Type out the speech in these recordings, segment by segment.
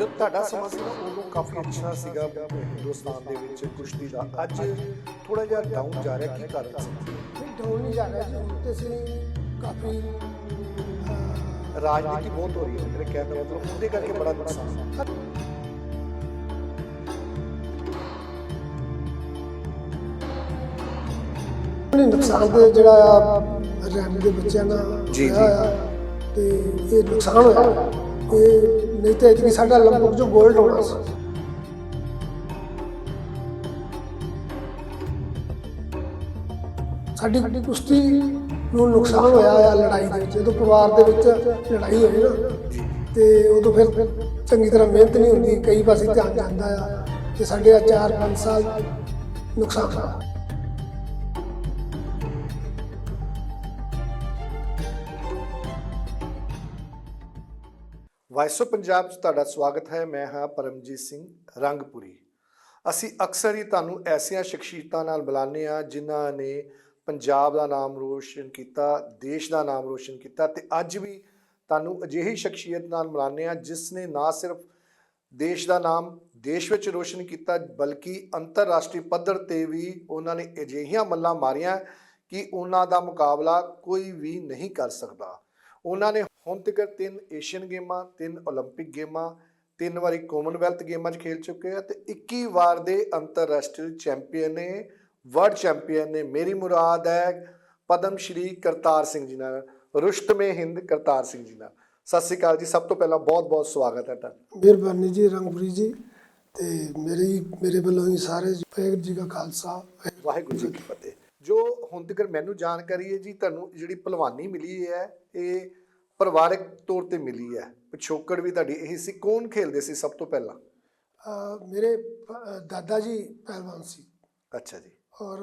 ਜਦ ਤੁਹਾਡਾ ਸਮਾਂ ਸੀ ਨਾ ਉਦੋਂ ਕਾਫੀ ਅੱਛਾ ਸੀਗਾ ਹਿੰਦੁਸਤਾਨ ਦੇ ਵਿੱਚ ਕੁਸ਼ਤੀ ਦਾ। ਅੱਜ ਥੋੜਾ ਜਿਹਾ ਡਾਊਨ ਜਾ ਰਿਹਾ ਕੀ ਕਾਰਨ ਸੀ? ਨਹੀਂ ਡਾਊਨ ਨਹੀਂ ਜਾ ਰਿਹਾ ਜੀ ਹੁਣ ਤੇ ਅਸੀਂ ਕਾਫੀ ਰਾਜਨੀਤੀ ਬਹੁਤ ਹੋ ਰਹੀ ਹੈ ਮੇਰੇ ਕਹਿਣ ਦਾ ਮਤਲਬ ਉਹਦੇ ਕਰਕੇ ਬੜਾ ਨੁਕਸਾਨ ਹੈ ਨਹੀਂ ਨੁਕਸਾਨ ਤੇ ਜਿਹੜਾ ਆ ਰੈਮ ਦੇ ਬੱਚਿਆਂ ਨਾਲ ਜੀ, ਜੀ। ਤੇ ਇਹ ਨੁਕਸਾਨ ਹੋਇਆ। ਇਹ ਨਹੀਂ ਤੇ ਇਤਨੀ ਸਾਡਾ ਲੰਬਕ ਜੋ 골ਡ ਹੋਣਾ ਸੀ। ਸਾਡੀ ਕੁਸ਼ਤੀ ਨੂੰ ਨੁਕਸਾਨ ਹੋਇਆ ਆ ਲੜਾਈ ਦੇ ਵਿੱਚ, ਜਦੋਂ ਪਰਿਵਾਰ ਦੇ ਵਿੱਚ ਲੜਾਈ ਹੋਈ ਨਾ, ਤੇ ਉਦੋਂ ਫਿਰ ਚੰਗੀ ਤਰ੍ਹਾਂ ਮਿਹਨਤ ਨਹੀਂ ਹੁੰਦੀ, ਕਈ ਪਾਸੇ ਧਿਆਨ ਜਾਂਦਾ ਆ ਤੇ ਸਾਡੇ ਆ 4-5 ਸਾਲ ਨੁਕਸਾਨ ਹੋਇਆ। ਵਾਇਸ ਪੰਜਾਬ 'ਚ ਤੁਹਾਡਾ ਸਵਾਗਤ ਹੈ। ਮੈਂ ਹਾਂ ਪਰਮਜੀਤ ਸਿੰਘ ਰੰਗਪੁਰੀ। ਅਸੀਂ ਅਕਸਰ ਹੀ ਤੁਹਾਨੂੰ ਐਸੀਆਂ ਸ਼ਖਸੀਅਤਾਂ ਨਾਲ ਮਿਲਾਉਂਦੇ ਆ ਜਿਨ੍ਹਾਂ ਨੇ ਪੰਜਾਬ ਦਾ ਨਾਮ ਰੋਸ਼ਨ ਕੀਤਾ, ਦੇਸ਼ ਦਾ ਨਾਮ ਰੋਸ਼ਨ ਕੀਤਾ ਤੇ ਅੱਜ ਵੀ ਤੁਹਾਨੂੰ ਅਜਿਹੀ ਸ਼ਖਸੀਅਤ ਨਾਲ ਮਿਲਾਉਂਦੇ ਆ ਜਿਸ ਨੇ ਨਾ ਸਿਰਫ ਦੇਸ਼ ਦਾ ਨਾਮ ਦੇਸ਼ ਵਿੱਚ ਰੋਸ਼ਨ ਕੀਤਾ ਬਲਕਿ ਅੰਤਰਰਾਸ਼ਟਰੀ ਪੱਧਰ ਤੇ ਵੀ ਉਹਨਾਂ ਨੇ ਅਜਿਹੀਆਂ ਮੱਲਾਂ ਮਾਰੀਆਂ ਕਿ ਉਹਨਾਂ ਦਾ ਮੁਕਾਬਲਾ ਕੋਈ ਵੀ ਨਹੀਂ ਕਰ ਸਕਦਾ। ਉਹਨਾਂ ਨੇ ਹੁਣ ਤੱਕ ਤਿੰਨ ਏਸ਼ੀਅਨ ਗੇਮਾਂ ਤਿੰਨ 올림픽 ਗੇਮਾਂ ਤਿੰਨ ਵਾਰੀ ਕਾਮਨਵੈਲਥ ਗੇਮਾਂ 'ਚ ਖੇਲ ਚੁੱਕੇ ਆ ਤੇ 21 ਵਾਰ ਦੇ ਅੰਤਰਰਾਸ਼ਟਰੀ ਚੈਂਪੀਅਨ ਨੇ ਵਰਲਡ ਚੈਂਪੀਅਨ ਨੇ ਮੇਰੀ ਮੁਰਾਦ ਹੈ ਪਦਮ ਸ਼੍ਰੀ ਕਰਤਾਰ ਸਿੰਘ ਜੀ ਨਾਲ ਰੁਸ਼ਤਮੇ ਹਿੰਦ ਕਰਤਾਰ ਸਿੰਘ ਜੀ ਨਾਲ ਸਤਿ ਸ਼੍ਰੀ ਅਕਾਲ ਜੀ ਸਭ ਤੋਂ ਪਹਿਲਾਂ ਬਹੁਤ-ਬਹੁਤ ਸਵਾਗਤ ਹੈ ਤੁਹਾਡਾ ਮਿਹਰਬਾਨੀ ਜੀ ਰੰਗਪੁਰੀ ਜੀ ਤੇ ਮੇਰੀ ਮੇਰੇ ਵੱਲੋਂ ਹੀ ਸਾਰੇ ਵਾਹਿਗੁਰੂ ਜੀ ਕਾ ਖਾਲਸਾ ਵਾਹਿਗੁਰੂ ਵਾਹਿਗੁਰੂ ਜੀ ਕੀ ਫਤਿਹ ਜੋ ਹੁਣ ਤੱਕ ਮੈਨੂੰ ਜਾਣਕਾਰੀ ਹੈ ਜੀ ਤੁਹਾਨੂੰ ਜਿਹੜੀ ਭਲਵਾਨੀ ਮਿਲੀ ਹੈ ਇਹ ਪਰਿਵਾਰਕ ਤੌਰ ਤੇ ਮਿਲੀ ਹੈ। ਪਿਛੋਕੜ ਵੀ ਤੁਹਾਡੀ ਇਹੀ ਸੀ। ਕੌਣ ਖੇਲਦੇ ਸੀ ਸਭ ਤੋਂ ਪਹਿਲਾਂ? ਮੇਰੇ ਦਾਦਾ ਜੀ ਪਹਿਲਵਾਨ ਸੀ। ਅੱਛਾ ਜੀ। ਔਰ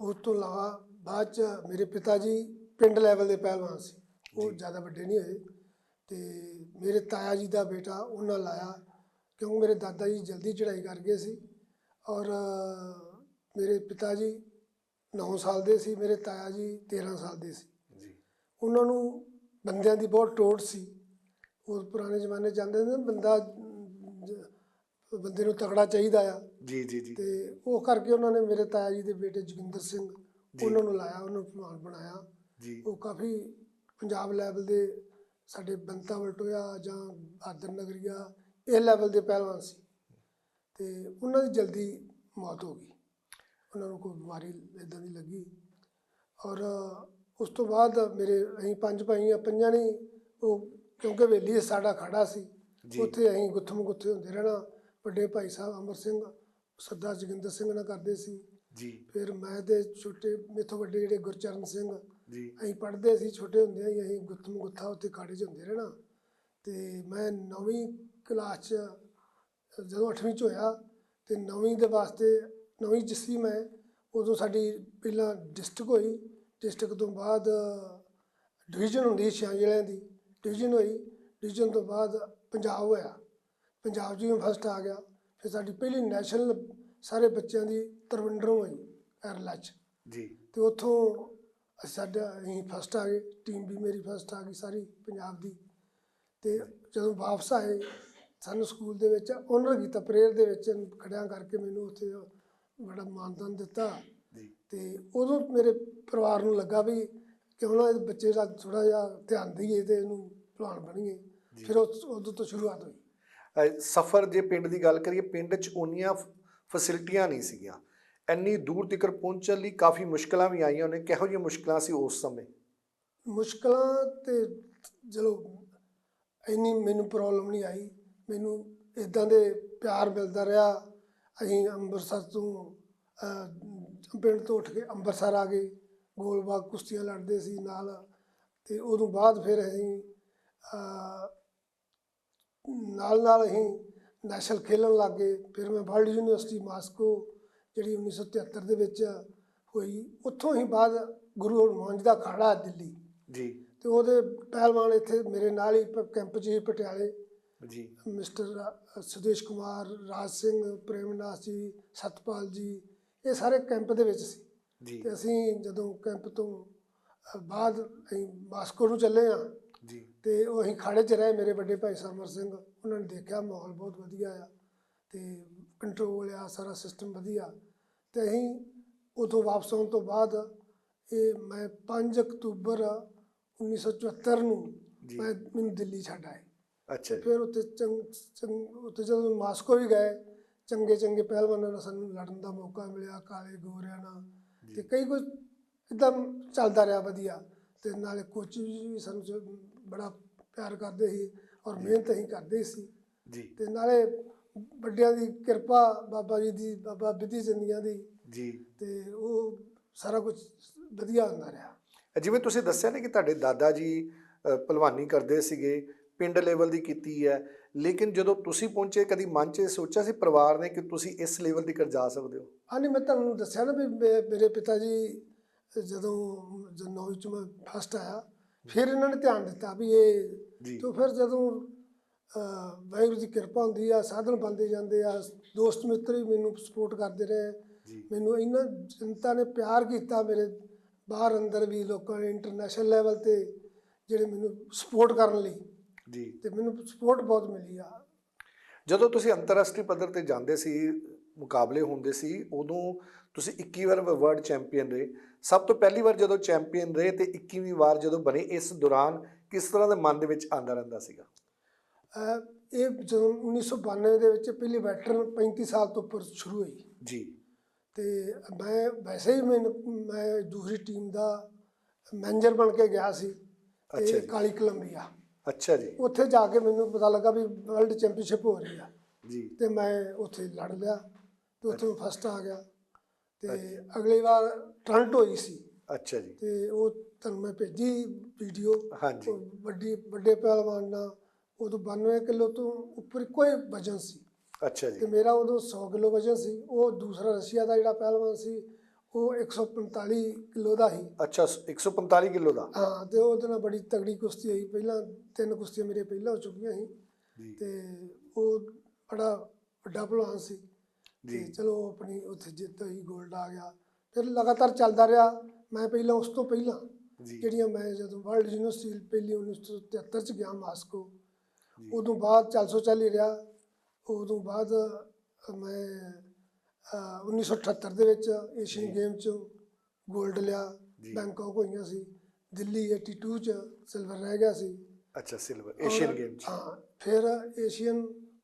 ਉਸ ਤੋਂ ਇਲਾਵਾ ਬਾਅਦ ਚ ਮੇਰੇ ਪਿਤਾ ਜੀ ਪਿੰਡ ਲੈਵਲ ਦੇ ਪਹਿਲਵਾਨ ਸੀ। ਉਹ ਜ਼ਿਆਦਾ ਵੱਡੇ ਨਹੀਂ ਹੋਏ। ਤੇ ਮੇਰੇ ਤਾਇਆ ਜੀ ਦਾ ਬੇਟਾ ਉਹਨਾਂ ਲਾਇਆ ਕਿਉਂਕਿ ਮੇਰੇ ਦਾਦਾ ਜੀ ਜਲਦੀ ਚੜ੍ਹਾਈ ਕਰ ਗਏ ਸੀ। ਔਰ ਮੇਰੇ ਪਿਤਾ ਜੀ 9 ਸਾਲ ਦੇ ਸੀ। ਮੇਰੇ ਤਾਇਆ ਜੀ 13 ਸਾਲ ਦੇ ਸੀ। ਜੀ। ਉਹਨਾਂ ਨੂੰ ਬੰਦਿਆਂ ਦੀ ਬਹੁਤ ਟੋਟ ਸੀ। ਉਹ ਪੁਰਾਣੇ ਜ਼ਮਾਨੇ ਜਾਂਦੇ ਨੇ ਬੰਦਾ ਬੰਦੇ ਨੂੰ ਤਕੜਾ ਚਾਹੀਦਾ ਆ। ਜੀ ਜੀ ਜੀ। ਤੇ ਉਹ ਕਰਕੇ ਉਹਨਾਂ ਨੇ ਮੇਰੇ ਤਾਇਆ ਜੀ ਦੇ ਬੇਟੇ ਜੋਗਿੰਦਰ ਸਿੰਘ ਉਹਨਾਂ ਨੂੰ ਲਾਇਆ ਉਹਨੂੰ ਭਲਵਾਨ ਬਣਾਇਆ। ਜੀ। ਉਹ ਕਾਫੀ ਪੰਜਾਬ ਲੈਵਲ ਦੇ ਸਾਡੇ ਬੰਤਾ ਵਲਟੋਇਆ ਜਾਂ ਆਦਰ ਨਗਰੀਆ ਇਹ ਲੈਵਲ ਦੇ ਪਹਿਲਵਾਨ ਸੀ। ਤੇ ਉਹਨਾਂ ਦੀ ਜਲਦੀ ਮੌਤ ਹੋ ਗਈ। ਉਹਨਾਂ ਨੂੰ ਕੋਈ ਬਿਮਾਰੀ ਇਦਾਂ ਦੀ ਲੱਗੀ। ਔਰ ਉਸ ਤੋਂ ਬਾਅਦ ਮੇਰੇ ਅਸੀਂ ਪੰਜ ਭਾਈ ਆ ਪੰਜਾਂ ਨੇ ਉਹ ਕਿਉਂਕਿ ਵੇਲੀ ਸਾਡਾ ਖੜਾ ਸੀ। ਉੱਥੇ ਅਸੀਂ ਗੁੱਥਮ ਗੁੱਥੇ ਹੁੰਦੇ ਰਹਿਣਾ। ਵੱਡੇ ਭਾਈ ਸਾਹਿਬ ਅਮਰ ਸਿੰਘ ਸਰਦਾਰ ਜੋਗਿੰਦਰ ਸਿੰਘ ਨਾਲ ਕਰਦੇ ਸੀ। ਜੀ। ਫਿਰ ਮੈਂ ਤੇ ਛੋਟੇ ਮੇਥੋਂ ਵੱਡੇ ਜਿਹੜੇ ਗੁਰਚਰਨ ਸਿੰਘ ਜੀ। ਅਸੀਂ ਪੜ੍ਹਦੇ ਸੀ ਛੋਟੇ ਹੁੰਦੇ ਹੀ ਅਸੀਂ ਗੁੱਥਮ ਗੁੱਥਾ ਉੱਥੇ ਕਾੜੇ 'ਚ ਹੁੰਦੇ ਰਹਿਣਾ। ਤੇ ਮੈਂ ਨੌਵੀਂ ਕਲਾਸ 'ਚ ਜਦੋਂ 8ਵੀਂ 'ਚ ਹੋਇਆ ਤੇ ਨੌਵੀਂ ਦੇ ਵਾਸਤੇ ਨੌਵੀਂ 'ਚ ਸੀ ਮੈਂ ਉਦੋਂ ਸਾਡੀ ਪਹਿਲਾਂ ਡਿਸਟ੍ਰਿਕਟ ਹੋਈ। ਡਿਸਟ੍ਰਿਕਟ ਤੋਂ ਬਾਅਦ ਡਿਵੀਜ਼ਨ ਹੁੰਦੀ ਸੀ ਛਿਆਂ ਜ਼ਿਲ੍ਹਿਆਂ ਦੀ ਡਿਵੀਜ਼ਨ ਹੋਈ ਡਿਵੀਜ਼ਨ ਤੋਂ ਬਾਅਦ ਪੰਜਾਬ ਹੋਇਆ। ਪੰਜਾਬ 'ਚ ਵੀ ਫਸਟ ਆ ਗਿਆ ਫਿਰ ਸਾਡੀ ਪਹਿਲੀ ਨੈਸ਼ਨਲ ਸਾਰੇ ਬੱਚਿਆਂ ਦੀ ਤਰਵੰਡਰੋਂ ਹੋਈ ਕੇਰਲਾ 'ਚ। ਜੀ। ਤੇ ਉੱਥੋਂ ਸਾਡਾ ਅਸੀਂ ਫਸਟ ਆ ਗਏ ਟੀਮ ਵੀ ਮੇਰੀ ਫਸਟ ਆ ਗਈ ਸਾਰੀ ਪੰਜਾਬ ਦੀ। ਤੇ ਜਦੋਂ ਵਾਪਸ ਆਏ ਸਾਨੂੰ ਸਕੂਲ ਦੇ ਵਿੱਚ ਓਨਰ ਕੀਤਾ ਪ੍ਰੇਅਰ ਦੇ ਵਿੱਚ ਖੜਿਆ ਕਰਕੇ ਮੈਨੂੰ ਉੱਥੇ ਬੜਾ ਮਾਨਦਾਨ ਦਿੱਤਾ। ਜੀ ਤੇ ਉਦੋਂ ਮੇਰੇ ਪਰਿਵਾਰ ਨੂੰ ਲੱਗਾ ਵੀ ਕਿਉਂ ਨਾ ਇਹ ਬੱਚੇ ਦਾ ਥੋੜਾ ਜਿਹਾ ਧਿਆਨ ਦਈਏ ਤੇ ਇਹਨੂੰ ਭਲਵਾਨ ਬਣੀਏ। ਫਿਰ ਉਸ- ਉਦੋਂ ਤੋਂ ਸ਼ੁਰੂਆਤ ਹੋਈ। ਅਹ ਸਫ਼ਰ ਜੇ ਪਿੰਡ ਦੀ ਗੱਲ ਕਰੀਏ ਪਿੰਡ 'ਚ ਉਨੀਆਂ ਫੈਸਿਲਿਟੀਆਂ ਨਹੀਂ ਸੀਗੀਆਂ। ਇੰਨੀ ਦੂਰ ਤੱਕ ਪਹੁੰਚਣ ਲਈ ਕਾਫੀ ਮੁਸ਼ਕਲਾਂ ਵੀ ਆਈਆਂ ਨੇ। ਕਿਹੋ ਜਿਹੀਆਂ ਮੁਸ਼ਕਲਾਂ ਸੀ ਉਸ ਸਮੇਂ? ਮੁਸ਼ਕਲਾਂ ਤੇ ਚਲੋ ਇੰਨੀ ਮੈਨੂੰ ਪ੍ਰੋਬਲਮ ਨਹੀਂ ਆਈ। ਮੈਨੂੰ ਇਦਾਂ ਦੇ ਪਿਆਰ ਮਿਲਦਾ ਰਿਹਾ। ਅਸੀਂ ਅੰਮ੍ਰਿਤਸਰ ਤੋਂ ਪਿੰਡ ਤੋਂ ਉੱਠ ਕੇ ਅੰਮ੍ਰਿਤਸਰ ਆ ਗਏ। ਗੋਲਬਾਗ ਕੁਸ਼ਤੀਆਂ ਲੜਦੇ ਸੀ ਨਾਲ ਤੇ ਉਦੋਂ ਬਾਅਦ ਫਿਰ ਅਸੀਂ ਨਾਲ ਨਾਲ ਅਸੀਂ ਨੈਸ਼ਨਲ ਖੇਲਣ ਲੱਗ ਗਏ। ਫਿਰ ਮੈਂ ਵਰਲਡ ਯੂਨੀਵਰਸਿਟੀ ਮਾਸਕੋ ਜਿਹੜੀ 1973 ਦੇ ਵਿੱਚ ਹੋਈ ਉੱਥੋਂ ਹੀ ਬਾਅਦ ਗੁਰੂ ਜੀ ਦਾ ਅਖਾੜਾ ਦਿੱਲੀ। ਜੀ। ਤੇ ਉਹਦੇ ਪਹਿਲਵਾਨ ਇੱਥੇ ਮੇਰੇ ਨਾਲ ਹੀ ਕੈਂਪ 'ਚ ਹੀ ਪਟਿਆਲੇ। ਜੀ। ਮਿਸਟਰ ਸੁਦੇਸ਼ ਕੁਮਾਰ ਰਾਜ ਸਿੰਘ ਪ੍ਰੇਮਨਾਥ ਜੀ ਸਤਪਾਲ ਜੀ ਇਹ ਸਾਰੇ ਕੈਂਪ ਦੇ ਵਿੱਚ ਸੀ। ਜੀ। ਤੇ ਅਸੀਂ ਜਦੋਂ ਕੈਂਪ ਤੋਂ ਬਾਅਦ ਅਸੀਂ ਮਾਸਕੋ ਨੂੰ ਚੱਲੇ ਆ ਜੀ। ਤੇ ਉਹ ਅਸੀਂ ਖਾੜੇ 'ਚ ਰਹੇ ਮੇਰੇ ਵੱਡੇ ਭਾਈ ਸਮਰ ਸਿੰਘ। ਉਹਨਾਂ ਨੇ ਦੇਖਿਆ ਮਾਹੌਲ ਬਹੁਤ ਵਧੀਆ ਆ ਤੇ ਕੰਟਰੋਲ ਆ ਸਾਰਾ ਸਿਸਟਮ ਵਧੀਆ। ਤੇ ਅਸੀਂ ਉਥੋਂ ਵਾਪਸ ਆਉਣ ਤੋਂ ਬਾਅਦ ਇਹ ਮੈਂ 5 ਅਕਤੂਬਰ 1974 ਨੂੰ। ਮੈਂ ਮੈਨੂੰ ਦਿੱਲੀ ਛੱਡ ਆਏ। ਅੱਛਾ ਫਿਰ ਉੱਥੇ ਚੰਗ ਚੰਗ ਉੱਥੇ ਜਦੋਂ ਮਾਸਕੋ ਵੀ ਗਏ ਚੰਗੇ ਚੰਗੇ ਪਹਿਲਵਾਨਾਂ ਨਾਲ ਸਾਨੂੰ ਲੜਨ ਦਾ ਮੌਕਾ ਮਿਲਿਆ ਕਾਲੇ ਗੋਰਿਆਂ ਨਾਲ। ਤੇ ਕਈ ਕੁਝ ਇਦਾਂ ਚੱਲਦਾ ਰਿਹਾ ਵਧੀਆ। ਤੇ ਨਾਲੇ ਕੋਚ ਵੀ ਸਾਨੂੰ ਜੋ ਬੜਾ ਪਿਆਰ ਕਰਦੇ ਸੀ ਔਰ ਮਿਹਨਤ ਅਸੀਂ ਕਰਦੇ ਸੀ। ਜੀ। ਤੇ ਨਾਲੇ ਵੱਡਿਆਂ ਦੀ ਕਿਰਪਾ ਬਾਬਾ ਜੀ ਦੀ ਬਾਬਾ ਬਿਧੀ ਚੰਦੀਆਂ ਦੀ। ਜੀ। ਤੇ ਉਹ ਸਾਰਾ ਕੁਝ ਵਧੀਆ ਹੁੰਦਾ ਰਿਹਾ। ਜਿਵੇਂ ਤੁਸੀਂ ਦੱਸਿਆ ਨਾ ਕਿ ਤੁਹਾਡੇ ਦਾਦਾ ਜੀ ਅ, ਭਲਵਾਨੀ ਕਰਦੇ ਸੀਗੇ ਪਿੰਡ ਲੈਵਲ ਦੀ ਕੀਤੀ ਹੈ। ਲੇਕਿਨ ਜਦੋਂ ਤੁਸੀਂ ਪਹੁੰਚੇ ਕਦੀ ਮਨ 'ਚ ਇਹ ਸੋਚਿਆ ਸੀ ਪਰਿਵਾਰ ਨੇ ਕਿ ਤੁਸੀਂ ਇਸ ਲੈਵਲ ਤੱਕ ਜਾ ਸਕਦੇ ਹੋ? ਹਾਂ ਨਹੀਂ ਮੈਂ ਤੁਹਾਨੂੰ ਦੱਸਿਆ ਨਾ ਵੀ ਮੇ- ਮੇਰੇ ਪਿਤਾ ਜੀ ਜਦੋਂ ਜਦੋਂ ਨੌਵੀਂ ਚ ਮੈਂ ਫਸਟ ਆਇਆ ਫਿਰ ਇਹਨਾਂ ਨੇ ਧਿਆਨ ਦਿੱਤਾ ਵੀ ਇਹ ਜੀ। ਤੋਂ ਫਿਰ ਜਦੋਂ ਅਹ, ਵਾਹਿਗੁਰੂ ਦੀ ਕਿਰਪਾ ਹੁੰਦੀ ਆ ਸਾਧਨ ਬਣਦੇ ਜਾਂਦੇ ਆ ਦੋਸਤ ਮਿੱਤਰ ਵੀ ਮੈਨੂੰ ਸਪੋਰਟ ਕਰਦੇ ਰਹੇ। ਜੀ। ਮੈਨੂੰ ਇਹਨਾਂ ਜਨਤਾ ਨੇ ਪਿਆਰ ਕੀਤਾ ਮੇਰੇ ਬਾਹਰ ਅੰਦਰ ਵੀ ਲੋਕਾਂ ਨੇ ਇੰਟਰਨੈਸ਼ਨਲ ਲੈਵਲ ਤੇ ਜਿਹੜੇ ਮੈਨੂੰ ਸਪੋਰਟ ਕਰਨ ਲਈ। ਜੀ। ਤੇ ਮੈਨੂੰ ਸਪੋਰਟ ਬਹੁਤ ਮਿਲੀ ਆ। ਜਦੋਂ ਤੁਸੀਂ ਅੰਤਰਰਾਸ਼ਟਰੀ ਪੱਧਰ ਤੇ ਜਾਂਦੇ ਸੀ ਮੁਕਾਬਲੇ ਹੁੰਦੇ ਸੀ ਉਦੋਂ ਤੁਸੀਂ 21 ਵਾਰ ਵਰਲਡ ਚੈਂਪੀਅਨ ਰਹੇ। ਸਭ ਤੋਂ ਪਹਿਲੀ ਵਾਰ ਜਦੋਂ ਚੈਂਪੀਅਨ ਰਹੇ ਤੇ 21ਵੀਂ ਵਾਰ ਜਦੋਂ ਬਣੇ ਇਸ ਦੌਰਾਨ ਕਿਸ ਤਰ੍ਹਾਂ ਦੇ ਮਨ ਦੇ ਵਿੱਚ ਆਂਦਾ ਰਹਿੰਦਾ ਸੀਗਾ? ਇਹ ਜਦੋਂ 1992 ਦੇ ਵਿੱਚ ਪਹਿਲੀ ਵੈਟਰਨ 35 ਸਾਲ ਤੋਂ ਉੱਪਰ ਸ਼ੁਰੂ ਹੋਈ। ਜੀ। ਤੇ ਮੈਂ ਵੈਸੇ ਹੀ ਮੈਨੂੰ ਮੈਂ ਦੂਸਰੀ ਟੀਮ ਦਾ ਮੈਨੇਜਰ ਬਣ ਕੇ ਗਿਆ ਸੀ। ਅੱਛਾ। Cali Colombia. ਅੱਛਾ ਜੀ। ਉੱਥੇ ਜਾ ਕੇ ਮੈਨੂੰ ਪਤਾ ਲੱਗਾ ਵੀ ਵਰਲਡ ਚੈਂਪੀਅਨਸ਼ਿਪ ਹੋ ਰਹੀ ਆ। ਜੀ। ਤੇ ਮੈਂ ਉੱਥੇ ਲੜ ਲਿਆ ਤੇ ਉੱਥੇ ਫਸਟ ਆ ਗਿਆ। ਤੇ ਅਗਲੀ ਵਾਰ ਟ੍ਰਾਂਟ ਹੋਈ ਸੀ। ਅੱਛਾ ਜੀ। ਤੇ ਉਹ ਤੁਹਾਨੂੰ ਮੈਂ ਭੇਜੀ ਵੀਡੀਓ। ਹਾਂਜੀ। ਵੱਡੀ ਵੱਡੇ ਪਹਿਲਵਾਨ ਨਾਲ। ਉਦੋਂ 92 ਕਿਲੋ ਤੋਂ ਉੱਪਰ ਕੋਈ ਵਜਨ ਸੀ। ਅੱਛਾ ਤੇ ਜੀ ਮੇਰਾ ਉਦੋਂ 100 ਕਿਲੋ ਵਜਨ ਸੀ। ਉਹ ਦੂਸਰਾ ਰਸ਼ੀਆ ਦਾ ਜਿਹੜਾ ਪਹਿਲਵਾਨ ਸੀ ਉਹ 145 ਕਿਲੋ ਦਾ ਸੀ। ਅੱਛਾ 145 ਕਿਲੋ ਦਾ? ਹਾਂ ਤੇ ਉਹਦੇ ਨਾਲ ਬੜੀ ਤਗੜੀ ਕੁਸ਼ਤੀ ਹੋਈ। ਪਹਿਲਾਂ ਤਿੰਨ ਕੁਸ਼ਤੀਆਂ ਮੇਰੇ ਪਹਿਲਾਂ ਹੋ ਚੁੱਕੀਆਂ ਸੀ। ਤੇ ਉਹ ਬੜਾ ਵੱਡਾ ਪਹਿਲਵਾਨ ਸੀ। ਜੀ। ਚਲੋ ਆਪਣੀ ਉੱਥੇ ਜਿੱਤ ਹੋਈ 골ਡ ਆ ਗਿਆ। ਫਿਰ ਲਗਾਤਾਰ ਚੱਲਦਾ ਰਿਹਾ। ਮੈਂ ਪਹਿਲਾਂ ਉਸ ਤੋਂ ਪਹਿਲਾਂ ਜਿਹੜੀਆਂ ਮੈਂ ਜਦੋਂ ਵਰਲਡ ਯੂਨੀਵਰਸਿਟੀ ਪਹਿਲੀ 1973 ਚ ਗਿਆ ਮਾਸਕੋ। ਉਦੋਂ ਬਾਅਦ 440 ਰਿਹਾ। ਉਦੋਂ ਬਾਅਦ ਮੈਂ 1978 ਦੇ ਵਿੱਚ ਏਸ਼ੀਅਨ ਗੇਮ ਚ 골ਡ ਲਿਆ। ਬੈਂਕਾਕ ਹੋਈਆਂ ਸੀ। ਦਿੱਲੀ 82 ਚ ਸਿਲਵਰ ਰਹਿ ਗਿਆ ਸੀ। ਅੱਛਾ ਸਿਲਵਰ ਏਸ਼ੀਅਨ ਗੇਮ ਚ। ਹਾਂ ਫਿਰ ਏਸ਼ੀਅਨ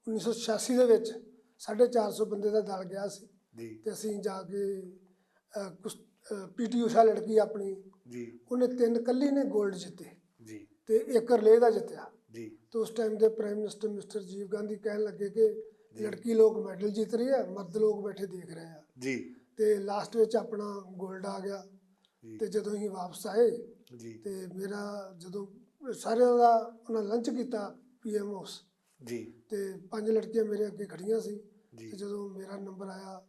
1986 ਦੇ ਵਿੱਚ 450 ਬੰਦੇ ਦਾ ਦਲ ਗਿਆ ਸੀ। ਜੀ। ਤੇ ਅਸੀਂ ਜਾ ਕੇ ਪੀਟੀ ਊਸ਼ਾ ਲੜਕੀ ਆਪਣੀ ਜੀ। ਉਹਨੇ ਤਿੰਨ ਕੱਲੀ ਨੇ 골ਡ ਜਿੱਤੇ। ਜੀ। ਤੇ ਇੱਕ ਰਿਲੇ ਦਾ ਜਿੱਤਿਆ। ਜੀ। ਤੇ ਉਸ ਟਾਈਮ ਦੇ ਪ੍ਰਾਈਮ ਮਿਨਿਸਟਰ ਮਿਸਟਰ ਜੀਵ ਗਾਂਧੀ ਕਹਿਣ ਲੱਗੇ ਕਿ ਲੜਕੀ ਲੋਕ ਮੈਡਲ ਜਿੱਤ ਰਹੀ ਹੈ ਮਰਦ ਲੋਕ ਬੈਠੇ ਦੇਖ ਰਹੇ ਆ। ਜੀ। ਤੇ ਲਾਸਟ ਵਿੱਚ ਆਪਣਾ 골ਡ ਆ ਗਿਆ। ਤੇ ਜਦੋਂ ਅਸੀਂ ਵਾਪਸ ਆਏ ਜੀ। ਤੇ ਮੇਰਾ ਜਦੋਂ ਸਾਰਿਆਂ ਦਾ ਉਹਨਾਂ ਲੰਚ ਕੀਤਾ ਪੀਐਮ ਹਾਊਸ ਜੀ। ਤੇ ਪੰਜ ਲੜਕੀਆਂ ਮੇਰੇ ਅੱਗੇ ਖੜੀਆਂ ਸੀ। ਤੇ ਜਦੋਂ ਮੇਰਾ ਨੰਬਰ ਆਇਆ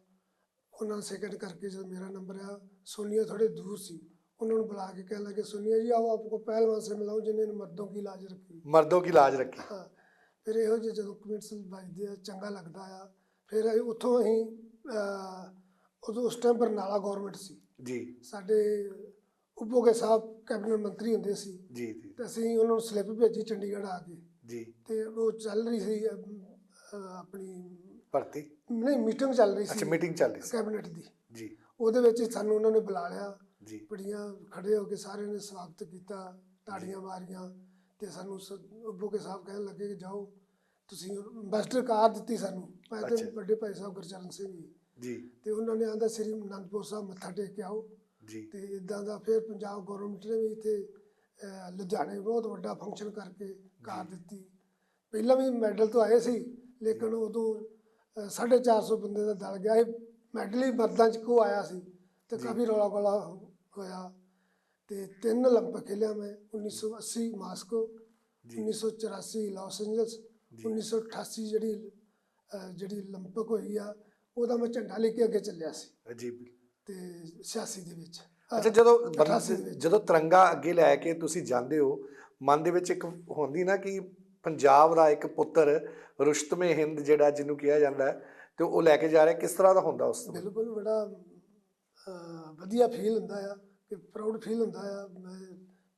ਉਹਨਾਂ ਸੈਕਿੰਡ ਕਰਕੇ ਜਦੋਂ ਮੇਰਾ ਨੰਬਰ ਆਇਆ ਸੋਨੀਆ ਥੋੜੇ ਦੂਰ ਸੀ। ਉਹਨਾਂ ਨੂੰ ਬੁਲਾ ਕੇ ਕਹਿਣ ਲੱਗੇ ਸੋਨੀਆ ਜੀ ਆਓ ਆਪਕੋ ਪਹਿਲਵਾਨ ਸੇ ਮਿਲਾਉ ਜਿਨ੍ਹਾਂ ਮਰਦੋਂ ਕੀ ਲਾਜ ਰੱਖੀ? ਮਰਦੋਂ ਕੀ ਲਾਜ ਰੱਖੀ? ਹਾਂ। ਫਿਰ ਇਹੋ ਜਿਹੇ ਜਦੋਂ ਕਮੈਂਟਸ ਵੱਜਦੇ ਆ ਚੰਗਾ ਲੱਗਦਾ ਆ। ਫਿਰ ਅਸੀਂ ਉੱਥੋਂ ਅਸੀਂ ਅਹ, ਉਦੋਂ ਉਸ ਟਾਈਮ ਬਰਨਾਲਾ ਗਵਰਨਮੈਂਟ ਸੀ। ਜੀ। ਸਾਡੇ ਉਪੋਗੇ ਸਾਹਿਬ ਕੈਬਨਿਟ ਮੰਤਰੀ ਹੁੰਦੇ ਸੀ। ਜੀ ਜੀ। ਤੇ ਅਸੀਂ ਉਹਨਾਂ ਨੂੰ ਸਲਿੱਪ ਭੇਜੀ ਚੰਡੀਗੜ੍ਹ ਆ ਕੇ। ਜੀ। ਤੇ ਉਹ ਚੱਲ ਰਹੀ ਸੀ ਅਹ, ਆਪਣੀ ਭਰਤੀ? ਨਹੀਂ ਮੀਟਿੰਗ ਚੱਲ ਰਹੀ ਅੱਛਾ ਸੀ ਮੀਟਿੰਗ ਚੱਲ ਰਹੀ ਸੀ। ਕੈਬਨਿਟ ਦੀ। ਜੀ। ਉਹਦੇ ਵਿੱਚ ਹੀ ਸਾਨੂੰ ਉਹਨਾਂ ਨੇ ਬੁਲਾ ਲਿਆ। ਜੀ। ਬੜੀਆਂ ਖੜੇ ਹੋ ਕੇ ਸਾਰਿਆਂ ਨੇ ਸਵਾਗਤ ਕੀਤਾ ਤਾੜੀਆਂ ਮਾਰੀਆਂ। ਤੇ ਸਾਨੂੰ ਉਪੋਗੇ ਸਾਹਿਬ ਕਹਿਣ ਲੱਗੇ ਕਿ ਜਾਓ। ਤੁਸੀਂ ਅੰਬੈਸਡਰ ਕਾਰ ਦਿੱਤੀ ਸਾਨੂੰ। ਪਹਿਲੇ ਅੱਛਾ। ਵੱਡੇ ਭਾਈ ਸਾਹਿਬ ਗੁਰਚਰਨ ਸਿੰਘ ਜੀ। ਜੀ। ਤੇ ਉਹਨਾਂ ਨੇ ਆਂਦਾ ਸ੍ਰੀ ਅਨੰਦਪੁਰ ਸਾਹਿਬ ਮੱਥਾ ਟੇਕ ਕੇ ਆਓ। ਜੀ। ਤੇ ਇਦਾਂ ਦਾ ਫਿਰ ਪੰਜਾਬ ਗਵਰਨਮੈਂਟ ਨੇ ਵੀ ਇੱਥੇ ਲੁਧਿਆਣੇ ਬਹੁਤ ਵੱਡਾ ਫੰਕਸ਼ਨ ਕਰਕੇ ਕਾਰ ਦਿੱਤੀ। ਪਹਿਲਾਂ ਵੀ ਮੈਡਲ ਤੋਂ ਆਏ ਸੀ ਲੇਕਿਨ ਉਦੋਂ ਅਹ, 450 ਬੰਦੇ ਦਾ ਦਲ ਗਿਆ ਇਹ ਮੈਡਲ ਹੀ ਮਰਦਾਂ ਚ ਕੋ ਆਇਆ ਸੀ ਤੇ ਕਾਫੀ ਰੌਲਾ ਗੋਲਾ ਹੋਇਆ। ਤੇ ਤਿੰਨ ਓਲੰਪਿਕ ਖੇਲਿਆ ਮੈਂ 1980 ਮਾਸਕੋ 1984 ਲਾਸ ਐਂਜਲਸ 1988 ਜਿਹੜੀ ਅਹ, ਜਿਹੜੀ 올림픽 ਹੋਈ ਆ ਉਹਦਾ ਮੈਂ ਝੰਡਾ ਲੈ ਕੇ ਅੱਗੇ ਚੱਲਿਆ ਸੀ ਅਜੀਬ ਤੇ 86 ਦੇ ਵਿੱਚ ਅੱਛਾ ਜਦੋਂ ਬੰਦਾ- 88 ਦੇ ਵਿੱਚ। ਜਦੋਂ ਤਿਰੰਗਾ ਅੱਗੇ ਲੈ ਕੇ ਤੁਸੀਂ ਜਾਂਦੇ ਹੋ ਮਨ ਦੇ ਵਿੱਚ ਇੱਕ ਹੁੰਦੀ ਨਾ ਕਿ ਪੰਜਾਬ ਦਾ ਇੱਕ ਪੁੱਤਰ ਰੁਸ਼ਤਮੇ ਹਿੰਦ ਜਿਹੜਾ ਜਿਹਨੂੰ ਕਿਹਾ ਜਾਂਦਾ ਹੈ, ਤੇ ਉਹ ਲੈ ਕੇ ਜਾ ਰਿਹਾ ਕਿਸ ਤਰ੍ਹਾਂ ਦਾ ਹੁੰਦਾ ਉਸ ਸਮੇਂ ਬਿਲਕੁਲ ਬੜਾ ਅਹ, ਵਧੀਆ ਫੀਲ ਹੁੰਦਾ ਆ ਕਿ ਪ੍ਰਾਊਡ ਫੀਲ ਹੁੰਦਾ ਆ ਮੈਂ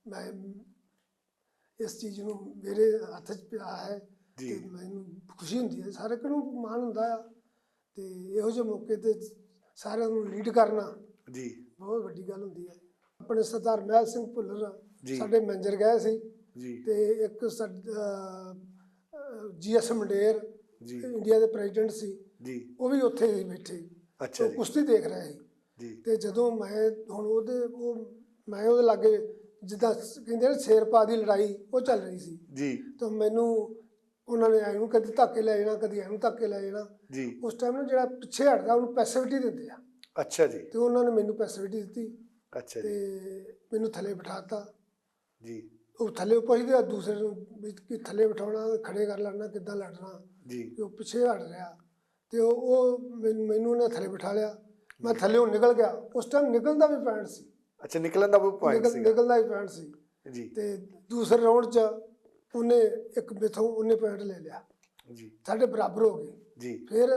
ਮੈਂ ਇਸ ਚੀਜ਼ ਨੂੰ ਮੇਰੇ ਹੱਥ 'ਚ ਪਿਆ ਹੈ ਜੀ। ਤੇ ਮੈਨੂੰ ਖੁਸ਼ੀ ਹੁੰਦੀ ਹੈ। ਸਾਰੇ ਨੂੰ ਮਾਣ ਹੁੰਦਾ ਆ। ਤੇ ਇਹੋ ਜਿਹੇ ਮੌਕੇ ਤੇ ਸਾਰਿਆਂ ਨੂੰ ਲੀਡ ਕਰਨਾ ਜੀ। ਬਹੁਤ ਵੱਡੀ ਗੱਲ ਹੁੰਦੀ ਹੈ। ਆਪਣੇ ਸਰਦਾਰ ਮਹਿਲ ਸਿੰਘ ਭੁੱਲਰ। ਸਾਡੇ ਮੈਨੇਜਰ ਗਏ ਸੀ। ਜੀ। ਤੇ ਇੱਕ ਜੀਐਸ ਮੰਡੇਰ ਜੀ। ਇੰਡੀਆ ਦੇ ਪ੍ਰੈਜ਼ੀਡੈਂਟ ਸੀ। ਜੀ। ਉਹ ਵੀ ਉੱਥੇ ਹੀ ਬੈਠੇ। ਅੱਛਾ ਜੀ। ਕੁਸ਼ਤੀ ਦੇਖ ਰਹੇ ਸੀ। ਜੀ। ਤੇ ਜਦੋਂ ਮੈਂ ਹੁਣ ਉਹਦੇ ਉਹ ਮੈਂ ਉਹਦੇ ਲਾਗੇ ਜਿੱਦਾਂ ਕਹਿੰਦੇ ਨੇ ਸ਼ੇਰਪਾ ਦੀ ਲੜਾਈ ਉਹ ਚੱਲ ਰਹੀ ਸੀ। ਜੀ। ਤਾਂ ਮੈਨੂੰ ਉਹਨਾਂ ਨੇ ਐਨੂੰ ਕਦੀ ਧੱਕੇ ਲੈ ਜਾਣਾ ਕਦੀ ਐਨੂੰ ਧੱਕੇ ਲੈ ਜਾਣਾ। ਜੀ। ਉਸ ਟਾਈਮ ਨੂੰ ਜਿਹੜਾ ਪਿੱਛੇ ਹਟਦਾ ਉਹਨੂੰ ਪੈਸਿਵਿਟੀ ਦਿੰਦੇ ਆ। ਅੱਛਾ ਜੀ। ਤੇ ਉਹਨਾਂ ਨੇ ਮੈਨੂੰ ਪੈਸਿਵਿਟੀ ਦਿੱਤੀ। ਅੱਛਾ ਤੇ ਜੀ ਮੈਨੂੰ ਥੱਲੇ ਬਿਠਾਤਾ। ਜੀ। ਉਹ ਥੱਲੇ ਪੁੱਛਦੇ ਆ ਦੂਸਰੇ ਨੂੰ ਕਿ ਥੱਲੇ ਬਿਠਾਉਣਾ ਖੜੇ ਕਰ ਲੈਣਾ ਕਿੱਦਾਂ ਲੜਨਾ। ਜੀ। ਤੇ ਉਹ ਪਿੱਛੇ ਹਟ ਰਿਹਾ। ਤੇ ਉਹ ਉਹ ਮੈਨੂੰ ਉਹਨੇ ਥੱਲੇ ਬਿਠਾ ਲਿਆ। ਮੈਂ ਥੱਲੇ ਨਿਕਲ ਗਿਆ। ਉਸ ਟਾਈਮ ਨਿਕਲਣ ਦਾ ਵੀ ਪੁਆਇੰਟ ਸੀ। ਅੱਛਾ ਨਿਕਲਣ ਦਾ ਵੀ ਪੁਆਇੰਟ ਸੀ ਨਿਕਲਦਾ ਵੀ ਪੁਆਇੰਟ ਸੀ। ਜੀ। ਤੇ ਦੂਸਰੇ ਰਾਉਂਡ 'ਚ ਉਹਨੇ ਇੱਕ ਮੇਥੋਂ ਉਹਨੇ ਪੁਆਇੰਟ ਲੈ ਲਿਆ। ਜੀ। ਸਾਡੇ ਬਰਾਬਰ ਹੋ ਗਏ। ਜੀ। ਫਿਰ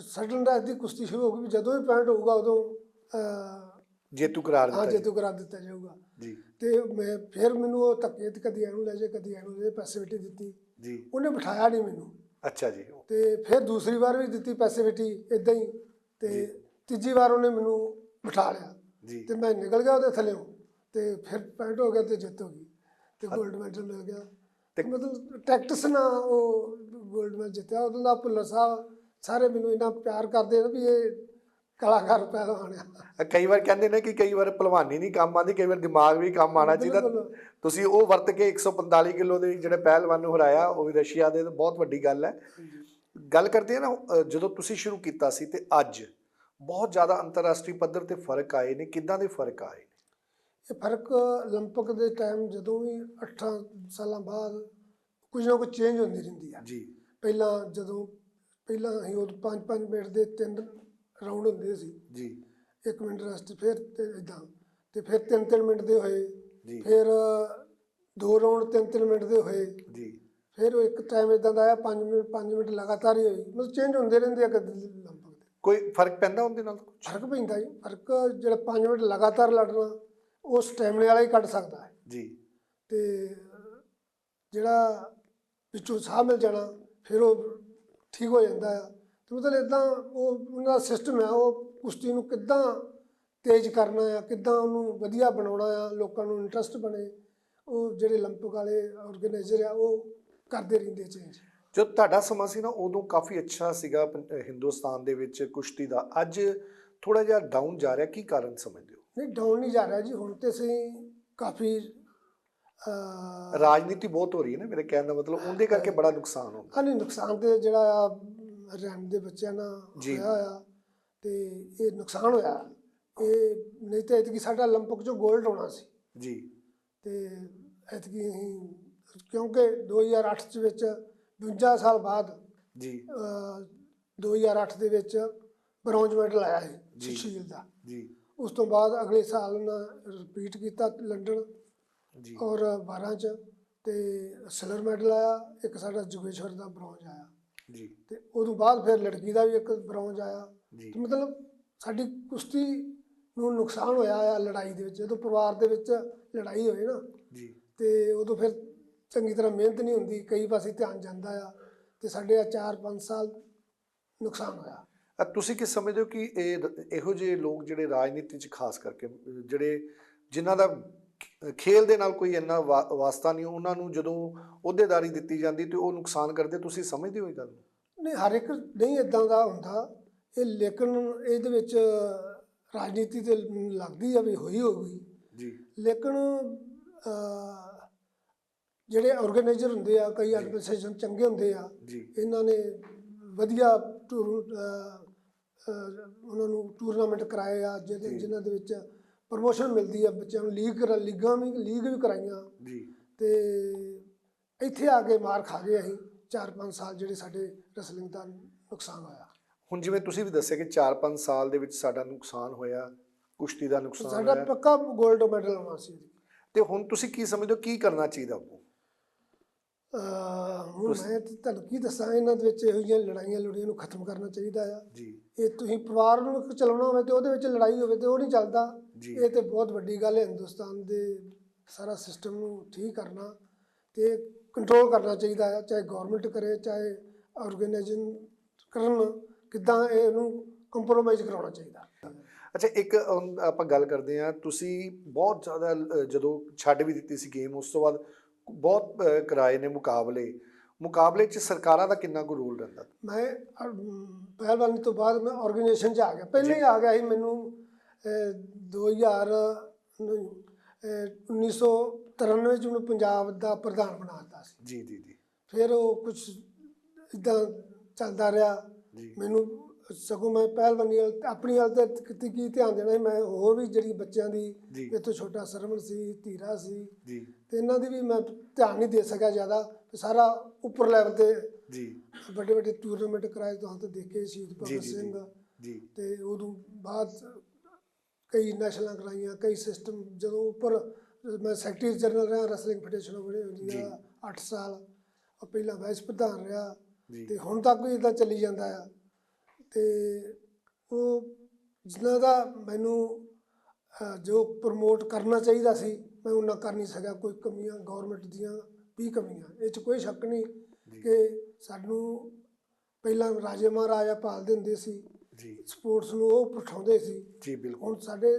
ਸਡਨ ਡੈਥ ਦੀ ਕੁਸ਼ਤੀ ਸ਼ੁਰੂ ਹੋ ਗਈ ਜਦੋਂ ਵੀ ਪੁਆਇੰਟ ਹੋਊਗਾ ਉਦੋਂ ਜੇਤੂ ਕਰਾਰ ਹਾਂ ਦਿੱਤਾ ਜੇਤੂ ਕਰਾ ਦਿੱਤਾ ਜਾਊਗਾ। ਜੀ। ਤੇ ਮੈਂ ਫਿਰ ਮੈਨੂੰ ਉਹ ਧੱਕੇ ਤੇ ਕਦੀ ਐਨੂੰ ਲੈ ਜੇ ਕਦੀ ਐਨੂੰ ਲੈ ਪੈਸਿਵਿਟੀ ਦਿੱਤੀ। ਜੀ। ਉਹਨੇ ਬਿਠਾਇਆ ਨਹੀਂ ਮੈਨੂੰ। ਅੱਛਾ ਜੀ। ਤੇ ਫਿਰ ਦੂਸਰੀ ਵਾਰ ਵੀ ਦਿੱਤੀ ਪੈਸਿਵਿਟੀ ਇਦਾਂ ਹੀ। ਤੇ ਤੀਜੀ ਵਾਰ ਉਹਨੇ ਮੈਨੂੰ ਬਿਠਾ ਲਿਆ। ਜੀ। ਤੇ ਮੈਂ ਨਿਕਲ ਗਿਆ ਉਹਦੇ ਥੱਲੇੋਂ। ਤੇ ਫਿਰ ਪੁਆਇੰਟ ਹੋ ਗਿਆ ਤੇ ਜਿੱਤ ਹੋ ਗਈ। ਤੇ 골ਡ ਮੈਡਲ ਮਿਲ ਗਿਆ। ਤੇ ਮਤਲਬ ਟੈਕਟਿਸ ਨਾਲ ਉਹ 골ਡ ਮੈਡਲ ਜਿੱਤਿਆ ਉਦੋਂ ਦਾ ਭੁੱਲਰ ਸਾਹਿਬ ਸਾਰੇ ਮੈਨੂੰ ਇੰਨਾ ਪਿਆਰ ਕਰਦੇ ਨੇ ਵੀ ਇਹ ਕਲਾਕਾਰ ਪਹਿਲਵਾਨ ਆ। ਕਈ ਵਾਰ ਕਹਿੰਦੇ ਨੇ ਕਿ ਕਈ ਵਾਰ ਭਲਵਾਨੀ ਨਹੀਂ ਕੰਮ ਆਉਂਦੀ ਕਈ ਵਾਰ ਦਿਮਾਗ ਵੀ ਕੰਮ ਆਣਾ ਚਾਹੀਦਾ। ਤੁਸੀਂ ਉਹ ਵਰਤ ਕੇ 145 ਕਿਲੋ ਦੇ ਜਿਹੜੇ ਪਹਿਲਵਾਨ ਨੂੰ ਹਰਾਇਆ ਉਹ ਵੀ ਰਸ਼ੀਆ ਦੇ ਤਾਂ ਬਹੁਤ ਵੱਡੀ ਗੱਲ ਹੈ। ਗੱਲ ਕਰਦੇ ਆ ਨਾ ਜਦੋਂ ਤੁਸੀਂ ਸ਼ੁਰੂ ਕੀਤਾ ਸੀ ਤੇ ਅੱਜ ਬਹੁਤ ਜ਼ਿਆਦਾ ਅੰਤਰਰਾਸ਼ਟਰੀ ਪੱਧਰ ਤੇ ਫ਼ਰਕ ਆਏ ਨੇ ਕਿੱਦਾਂ ਦੇ ਫ਼ਰਕ ਆਏ ਇਹ ਫਰਕ 올림픽 ਦੇ ਟਾਈਮ ਜਦੋਂ ਵੀ 8 ਸਾਲਾਂ ਬਾਅਦ ਕੁਝ ਨਾ ਕੁਝ ਚੇਂਜ ਹੁੰਦੀ ਰਹਿੰਦੀ ਆ ਜੀ ਪਹਿਲਾਂ ਜਦੋਂ ਪਹਿਲਾਂ ਅਸੀਂ ਉਹ 5-5 ਮਿੰਟ ਦੇ ਤਿੰਨ ਰਾਉਂਡ ਹੁੰਦੇ ਸੀ ਜੀ ਇੱਕ ਮਿੰਟ ਰੈਸਟ ਫਿਰ ਤੇ ਇਦਾਂ ਤੇ ਫਿਰ ਤਿੰਨ ਤਿੰਨ ਮਿੰਟ ਦੇ ਹੋਏ ਜੀ ਫਿਰ ਦੋ ਰਾਉਂਡ ਤਿੰਨ ਤਿੰਨ ਮਿੰਟ ਦੇ ਹੋਏ ਜੀ ਫਿਰ ਉਹ ਇੱਕ ਟਾਈਮ ਇਦਾਂ ਦਾ ਆਇਆ 5 ਮਿੰਟ 5 ਮਿੰਟ ਲਗਾਤਾਰ ਹੀ ਹੋਈ ਮਤਲਬ ਚੇਂਜ ਹੁੰਦੇ ਰਹਿੰਦੇ ਆ ਕਦੇ ਲੰਬਕ ਦੇ ਕੋਈ ਫਰਕ ਪੈਂਦਾ ਉਹਦੇ ਨਾਲ ਫਰਕ ਪੈਂਦਾ ਜੀ ਫਰਕ ਜਿਹੜਾ 5 ਮਿੰਟ ਲਗਾਤਾਰ ਲੜਨਾ ਉਹ ਸਟੈਮਿਨਾ ਵਾਲਾ ਹੀ ਕੱਢ ਸਕਦਾ ਹੈ ਜੀ ਤੇ ਜਿਹੜਾ ਵਿੱਚੋਂ ਸਾਹ ਮਿਲ ਜਾਣਾ ਫਿਰ ਉਹ ਠੀਕ ਹੋ ਜਾਂਦਾ ਆ ਤੇ ਮਤਲਬ ਇਦਾਂ ਉਹ ਉਹਨਾਂ ਦਾ ਸਿਸਟਮ ਹੈ ਉਹ ਕੁਸ਼ਤੀ ਨੂੰ ਕਿੱਦਾਂ ਤੇਜ਼ ਕਰਨਾ ਆ ਕਿੱਦਾਂ ਉਹਨੂੰ ਵਧੀਆ ਬਣਾਉਣਾ ਆ ਲੋਕਾਂ ਨੂੰ ਇੰਟਰਸਟ ਬਣੇ ਉਹ ਜਿਹੜੇ 올림픽 ਵਾਲੇ ਆਰਗੇਨਾਈਜ਼ਰ ਆ ਉਹ ਕਰਦੇ ਰਹਿੰਦੇ ਚੇਂਜ ਜੋ ਤੁਹਾਡਾ ਸਮਾਂ ਸੀ ਨਾ ਉਦੋਂ ਕਾਫੀ ਅੱਛਾ ਸੀਗਾ ਪੰ- ਅ, ਹਿੰਦੁਸਤਾਨ ਦੇ ਵਿੱਚ ਕੁਸ਼ਤੀ ਦਾ ਅੱਜ ਥੋੜਾ ਜਿਹਾ ਡਾਊਨ ਜਾ ਰਿਹਾ ਕੀ ਕਾਰਨ ਸਮਝਦੇ ਹੋ ਨਹੀਂ ਡਾਊਨ ਨਹੀਂ ਜਾ ਰਿਹਾ ਜੀ ਹੁਣ ਤੇ ਸਹੀ ਕਾਫੀ ਰਾਜਨੀਤੀ ਬਹੁਤ ਹੋ ਰਹੀ ਹੈ ਨਾ ਮੇਰੇ ਕਹਿਣ ਦਾ ਮਤਲਬ ਉਹਦੇ ਕਰਕੇ ਬੜਾ ਨੁਕਸਾਨ ਹੁੰਦਾ ਹਾਂ ਨਹੀਂ ਨੁਕਸਾਨ ਤੇ ਜਿਹੜਾ ਆ ਦੇ ਬੱਚਿਆਂ ਨਾਲ ਹੋਇਆ ਆ ਤੇ ਇਹ ਨੁਕਸਾਨ ਹੋਇਆ। ਇਹ ਨਹੀਂ ਤਾਂ ਇਤਕੀ ਸਾਡਾ 올림픽 ਚੋਂ ਗੋਲਡ ਆਉਣਾ ਸੀ। ਜੀ। ਤੇ ਇਤਕੀ ਕਿਉਂਕਿ 2008 ਚ ਵਿੱਚ 52 ਸਾਲ ਬਾਅਦ ਜੀ। 2008 ਦੇ ਵਿੱਚ ਬ੍ਰੌਂਜ ਮੈਡਲ ਆਇਆ ਸੀ ਸੁਸ਼ੀਲ ਦਾ। ਜੀ। ਉਸ ਤੋਂ ਬਾਅਦ ਅਗਲੇ ਸਾਲ ਉਹਨਾਂ ਰਿਪੀਟ ਕੀਤਾ ਲੰਡਨ ਜੀ। ਔਰ 12 ਚ ਤੇ ਸਿਲਵਰ ਮੈਡਲ ਆਇਆ ਇੱਕ ਸਾਡਾ ਜੁਗੇਸ਼ਵਰ ਦਾ ਬ੍ਰੌਂਜ ਆਇਆ। ਜੀ। ਤੇ ਉਦੋਂ ਬਾਅਦ ਫਿਰ ਲੜਕੀ ਦਾ ਵੀ ਇੱਕ ਬ੍ਰੌਂਜ ਆਇਆ। ਤੇ ਮਤਲਬ ਸਾਡੀ ਕੁਸ਼ਤੀ ਨੂੰ ਨੁਕਸਾਨ ਹੋਇਆ ਆ ਲੜਾਈ ਦੇ ਵਿੱਚ ਜਦੋਂ ਪਰਿਵਾਰ ਦੇ ਵਿੱਚ ਲੜਾਈ ਹੋਏ ਨਾ ਜੀ। ਤੇ ਉਦੋਂ ਫਿਰ ਚੰਗੀ ਤਰ੍ਹਾਂ ਮਿਹਨਤ ਨਹੀਂ ਹੁੰਦੀ ਕਈ ਪਾਸੇ ਧਿਆਨ ਜਾਂਦਾ ਆ ਤੇ ਸਾਡੇ ਆ 4-5 ਸਾਲ ਨੁਕਸਾਨ ਹੋਇਆ। ਤੁਸੀਂ ਕੀ ਸਮਝਦੇ ਹੋ ਕਿ ਇਹ ਇਹੋ ਜਿਹੇ ਲੋਕ ਜਿਹੜੇ ਰਾਜਨੀਤੀ 'ਚ ਖਾਸ ਕਰਕੇ ਜਿਹੜੇ ਜਿਨ੍ਹਾਂ ਦਾ ਖੇਲ ਦੇ ਨਾਲ ਕੋਈ ਇੰਨਾ ਵਾਸਤਾ ਨਹੀਂ ਉਹਨਾਂ ਨੂੰ ਜਦੋਂ ਅਹੁਦੇਦਾਰੀ ਦਿੱਤੀ ਜਾਂਦੀ ਤੇ ਉਹ ਨੁਕਸਾਨ ਕਰਦੇ ਤੁਸੀਂ ਸਮਝਦੇ ਹੋ ਇਹ ਗੱਲ? ਨਹੀਂ ਹਰ ਇੱਕ ਨਹੀਂ ਇਦਾਂ ਦਾ ਹੁੰਦਾ। ਇਹ ਲੇਕਿਨ ਇਹਦੇ ਵਿੱਚ ਰਾਜਨੀਤੀ ਤੇ ਲੱਗਦੀ ਆ ਵੀ ਹੋਈ ਹੋਊਗੀ। ਜੀ। ਲੇਕਿਨ ਜਿਹੜੇ ਆਰਗੇਨਾਈਜ਼ਰ ਹੁੰਦੇ ਆ ਕਈ ਐਡਮਿਨਿਸਟ੍ਰੇਸ਼ਨ ਚੰਗੇ ਹੁੰਦੇ ਆ ਇਹਨਾਂ ਨੇ ਵਧੀਆ ਉਹਨਾਂ ਨੂੰ ਟੂਰਨਾਮੈਂਟ ਕਰਾਏ ਆ ਜਿਹਦੇ। ਜਿਨ੍ਹਾਂ ਦੇ ਵਿੱਚ ਪ੍ਰਮੋਸ਼ਨ ਮਿਲਦੀ ਆ ਬੱਚਿਆਂ ਨੂੰ ਲੀਗ ਕਰਾ ਲੀਗਾਂ ਵੀ ਲੀਗ ਵੀ ਕਰਾਈਆਂ। ਜੀ। ਤੇ ਇੱਥੇ ਆ ਕੇ ਮਾਰ ਖਾ ਗਏ ਅਸੀਂ 4-5 ਸਾਲ ਜਿਹੜੇ ਸਾਡੇ ਰਸਲਿੰਗ ਦਾ ਨੁਕਸਾਨ ਹੋਇਆ। ਹੁਣ ਜਿਵੇਂ ਤੁਸੀਂ ਵੀ ਦੱਸਿਆ ਕਿ 4-5 ਸਾਲ ਦੇ ਵਿੱਚ ਸਾਡਾ ਨੁਕਸਾਨ ਹੋਇਆ ਕੁਸ਼ਤੀ ਦਾ ਨੁਕਸਾਨ ਸਾਡਾ ਪੱਕਾ 골ਡ ਮੈਡਲ ਆਉਣਾ ਸੀ। ਤੇ ਹੁਣ ਤੁਸੀਂ ਕੀ ਸਮਝਦੇ ਹੋ ਕੀ ਕਰਨਾ ਚਾਹੀਦਾ ਉਹ ਹੁਣ ਮੈਂ ਤੇ ਤੁਹਾਨੂੰ ਕੀ ਦੱਸਾਂ ਇਹਨਾਂ ਦੇ ਵਿੱਚ ਇਹੋ ਜਿਹੀਆਂ ਲੜਾਈਆਂ ਲੜੀਆਂ ਨੂੰ ਖਤਮ ਕਰਨਾ ਚਾਹੀਦਾ ਆ। ਜੀ। ਇਹ ਤੁਸੀਂ ਪਰਿਵਾਰ ਨੂੰ ਚਲਾਉਣਾ ਹੋਵੇ ਤੇ ਉਹਦੇ ਵਿੱਚ ਲੜਾਈ ਹੋਵੇ ਤੇ ਉਹ ਨਹੀਂ ਚੱਲਦਾ। ਇਹ ਤੇ ਬਹੁਤ ਵੱਡੀ ਗੱਲ ਹੈ ਹਿੰਦੁਸਤਾਨ ਦੇ ਸਾਰਾ ਸਿਸਟਮ ਨੂੰ ਠੀਕ ਕਰਨਾ ਤੇ ਕੰਟਰੋਲ ਕਰਨਾ ਚਾਹੀਦਾ ਹੈ ਚਾਹੇ ਗਵਰਨਮੈਂਟ ਕਰੇ ਚਾਹੇ ਆਰਗੇਨਾਈਜੇਸ਼ਨ ਕਰਨ ਕਿੱਦਾਂ ਇਹਨੂੰ ਕੰਪਰੋਮਾਈਜ਼ ਕਰਾਉਣਾ ਚਾਹੀਦਾ। ਅੱਛਾ ਇੱਕ ਆਪਾਂ ਗੱਲ ਕਰਦੇ ਹਾਂ ਤੁਸੀਂ ਬਹੁਤ ਜ਼ਿਆਦਾ ਜਦੋਂ ਛੱਡ ਵੀ ਦਿੱਤੀ ਸੀ ਗੇਮ ਉਸ ਤੋਂ ਬਾਅਦ ਬਹੁਤ ਕਰਾਏ ਨੇ ਮੁਕਾਬਲੇ ਮੁਕਾਬਲੇ 'ਚ ਸਰਕਾਰਾਂ ਦਾ ਕਿੰਨਾ ਕੁ ਰੋਲ ਰਹਿੰਦਾ? ਮੈਂ ਪਹਿਲਵਾਨੀ ਤੋਂ ਬਾਅਦ ਮੈਂ ਆਰਗੇਨਾਈਜੇਸ਼ਨ 'ਚ ਆ ਗਿਆ। ਪਹਿਲੇ ਹੀ ਆ ਗਿਆ ਸੀ ਮੈਨੂੰ ਅਹ, 2000 ਨਹੀਂ, ਅਹ, 1993 ਚ ਮੈਨੂੰ ਪੰਜਾਬ ਦਾ ਪ੍ਰਧਾਨ ਬਣਾ ਦਿੱਤਾ ਸੀ। ਜੀ ਜੀ ਜੀ। ਫਿਰ ਉਹ ਕੁਝ ਇਦਾਂ ਚੱਲਦਾ ਰਿਹਾ। ਮੈਨੂੰ ਸਗੋਂ ਮੈਂ ਪਹਿਲਵਾਨੀ ਵੱਲ ਆਪਣੀ ਵੱਲ ਤੇ ਕਿਤੇ ਕੀ ਧਿਆਨ ਦੇਣਾ ਸੀ? ਮੈਂ ਹੋਰ ਵੀ ਜਿਹੜੀ ਬੱਚਿਆਂ ਦੀ ਤੋਂ ਛੋਟਾ ਸਰਵਣ ਸੀ ਧੀਰਾ ਸੀ। ਜੀ। ਤੇ ਇਹਨਾਂ ਦੀ ਵੀ ਮੈਂ ਧਿਆਨ ਨਹੀਂ ਦੇ ਸਕਿਆ ਜ਼ਿਆਦਾ। ਤੇ ਸਾਰਾ ਉੱਪਰ ਲੈਵਲ ਤੇ ਜੀ। ਵੱਡੇ ਵੱਡੇ ਟੂਰਨਾਮੈਂਟ ਕਰਾਏ ਤੁਹਾਨੂੰ ਤਾਂ ਦੇਖੇ ਸ਼ਹੀਦ ਜੀ, ਭਗਤ। ਸਿੰਘ। ਜੀ। ਤੇ ਉਦੋਂ ਬਾਅਦ ਕਈ ਨੈਸ਼ਨਲਾਂ ਕਰਾਈਆਂ ਕਈ ਸਿਸਟਮ ਜਦੋਂ ਉੱਪਰ ਮੈਂ ਸੈਕਟਰੀ ਜਨਰਲ ਰਿਹਾ ਰੈਸਲਿੰਗ ਫੈਡਰੇਸ਼ਨ ਬਣੇ ਹੁੰਦੀ ਜੀ। ਆ 8 ਸਾਲ। ਪਹਿਲਾਂ ਵਾਈਸ ਪ੍ਰਧਾਨ ਰਿਹਾ। ਤੇ ਹੁਣ ਤੱਕ ਵੀ ਇਦਾਂ ਚੱਲੀ ਜਾਂਦਾ ਆ। ਤੇ ਉਹ ਜਿਨ੍ਹਾਂ ਦਾ ਮੈਨੂੰ ਅਹ, ਜੋ ਪ੍ਰਮੋਟ ਕਰਨਾ ਚਾਹੀਦਾ ਸੀ ਮੈਂ ਉਹਨਾਂ ਕਰ ਨਹੀਂ ਸਕਿਆ ਕੋਈ ਕਮੀਆਂ ਗਵਰਨਮੈਂਟ ਦੀਆਂ ਵੀ ਕਮੀਆਂ ਇਹ 'ਚ ਕੋਈ ਸ਼ੱਕ ਨਹੀਂ ਜੀ। ਕਿ ਸਾਨੂੰ ਪਹਿਲਾਂ ਰਾਜੇ ਮਹਾਰਾਜਾ ਪਾਲਦੇ ਹੁੰਦੇ ਸੀ ਜੀ ਸਪੋਰਟਸ ਨੂੰ ਉਹ ਪਠਾਉਂਦੇ ਸੀ ਜੀ ਬਿਲਕੁਲ ਹੁਣ ਸਾਡੇ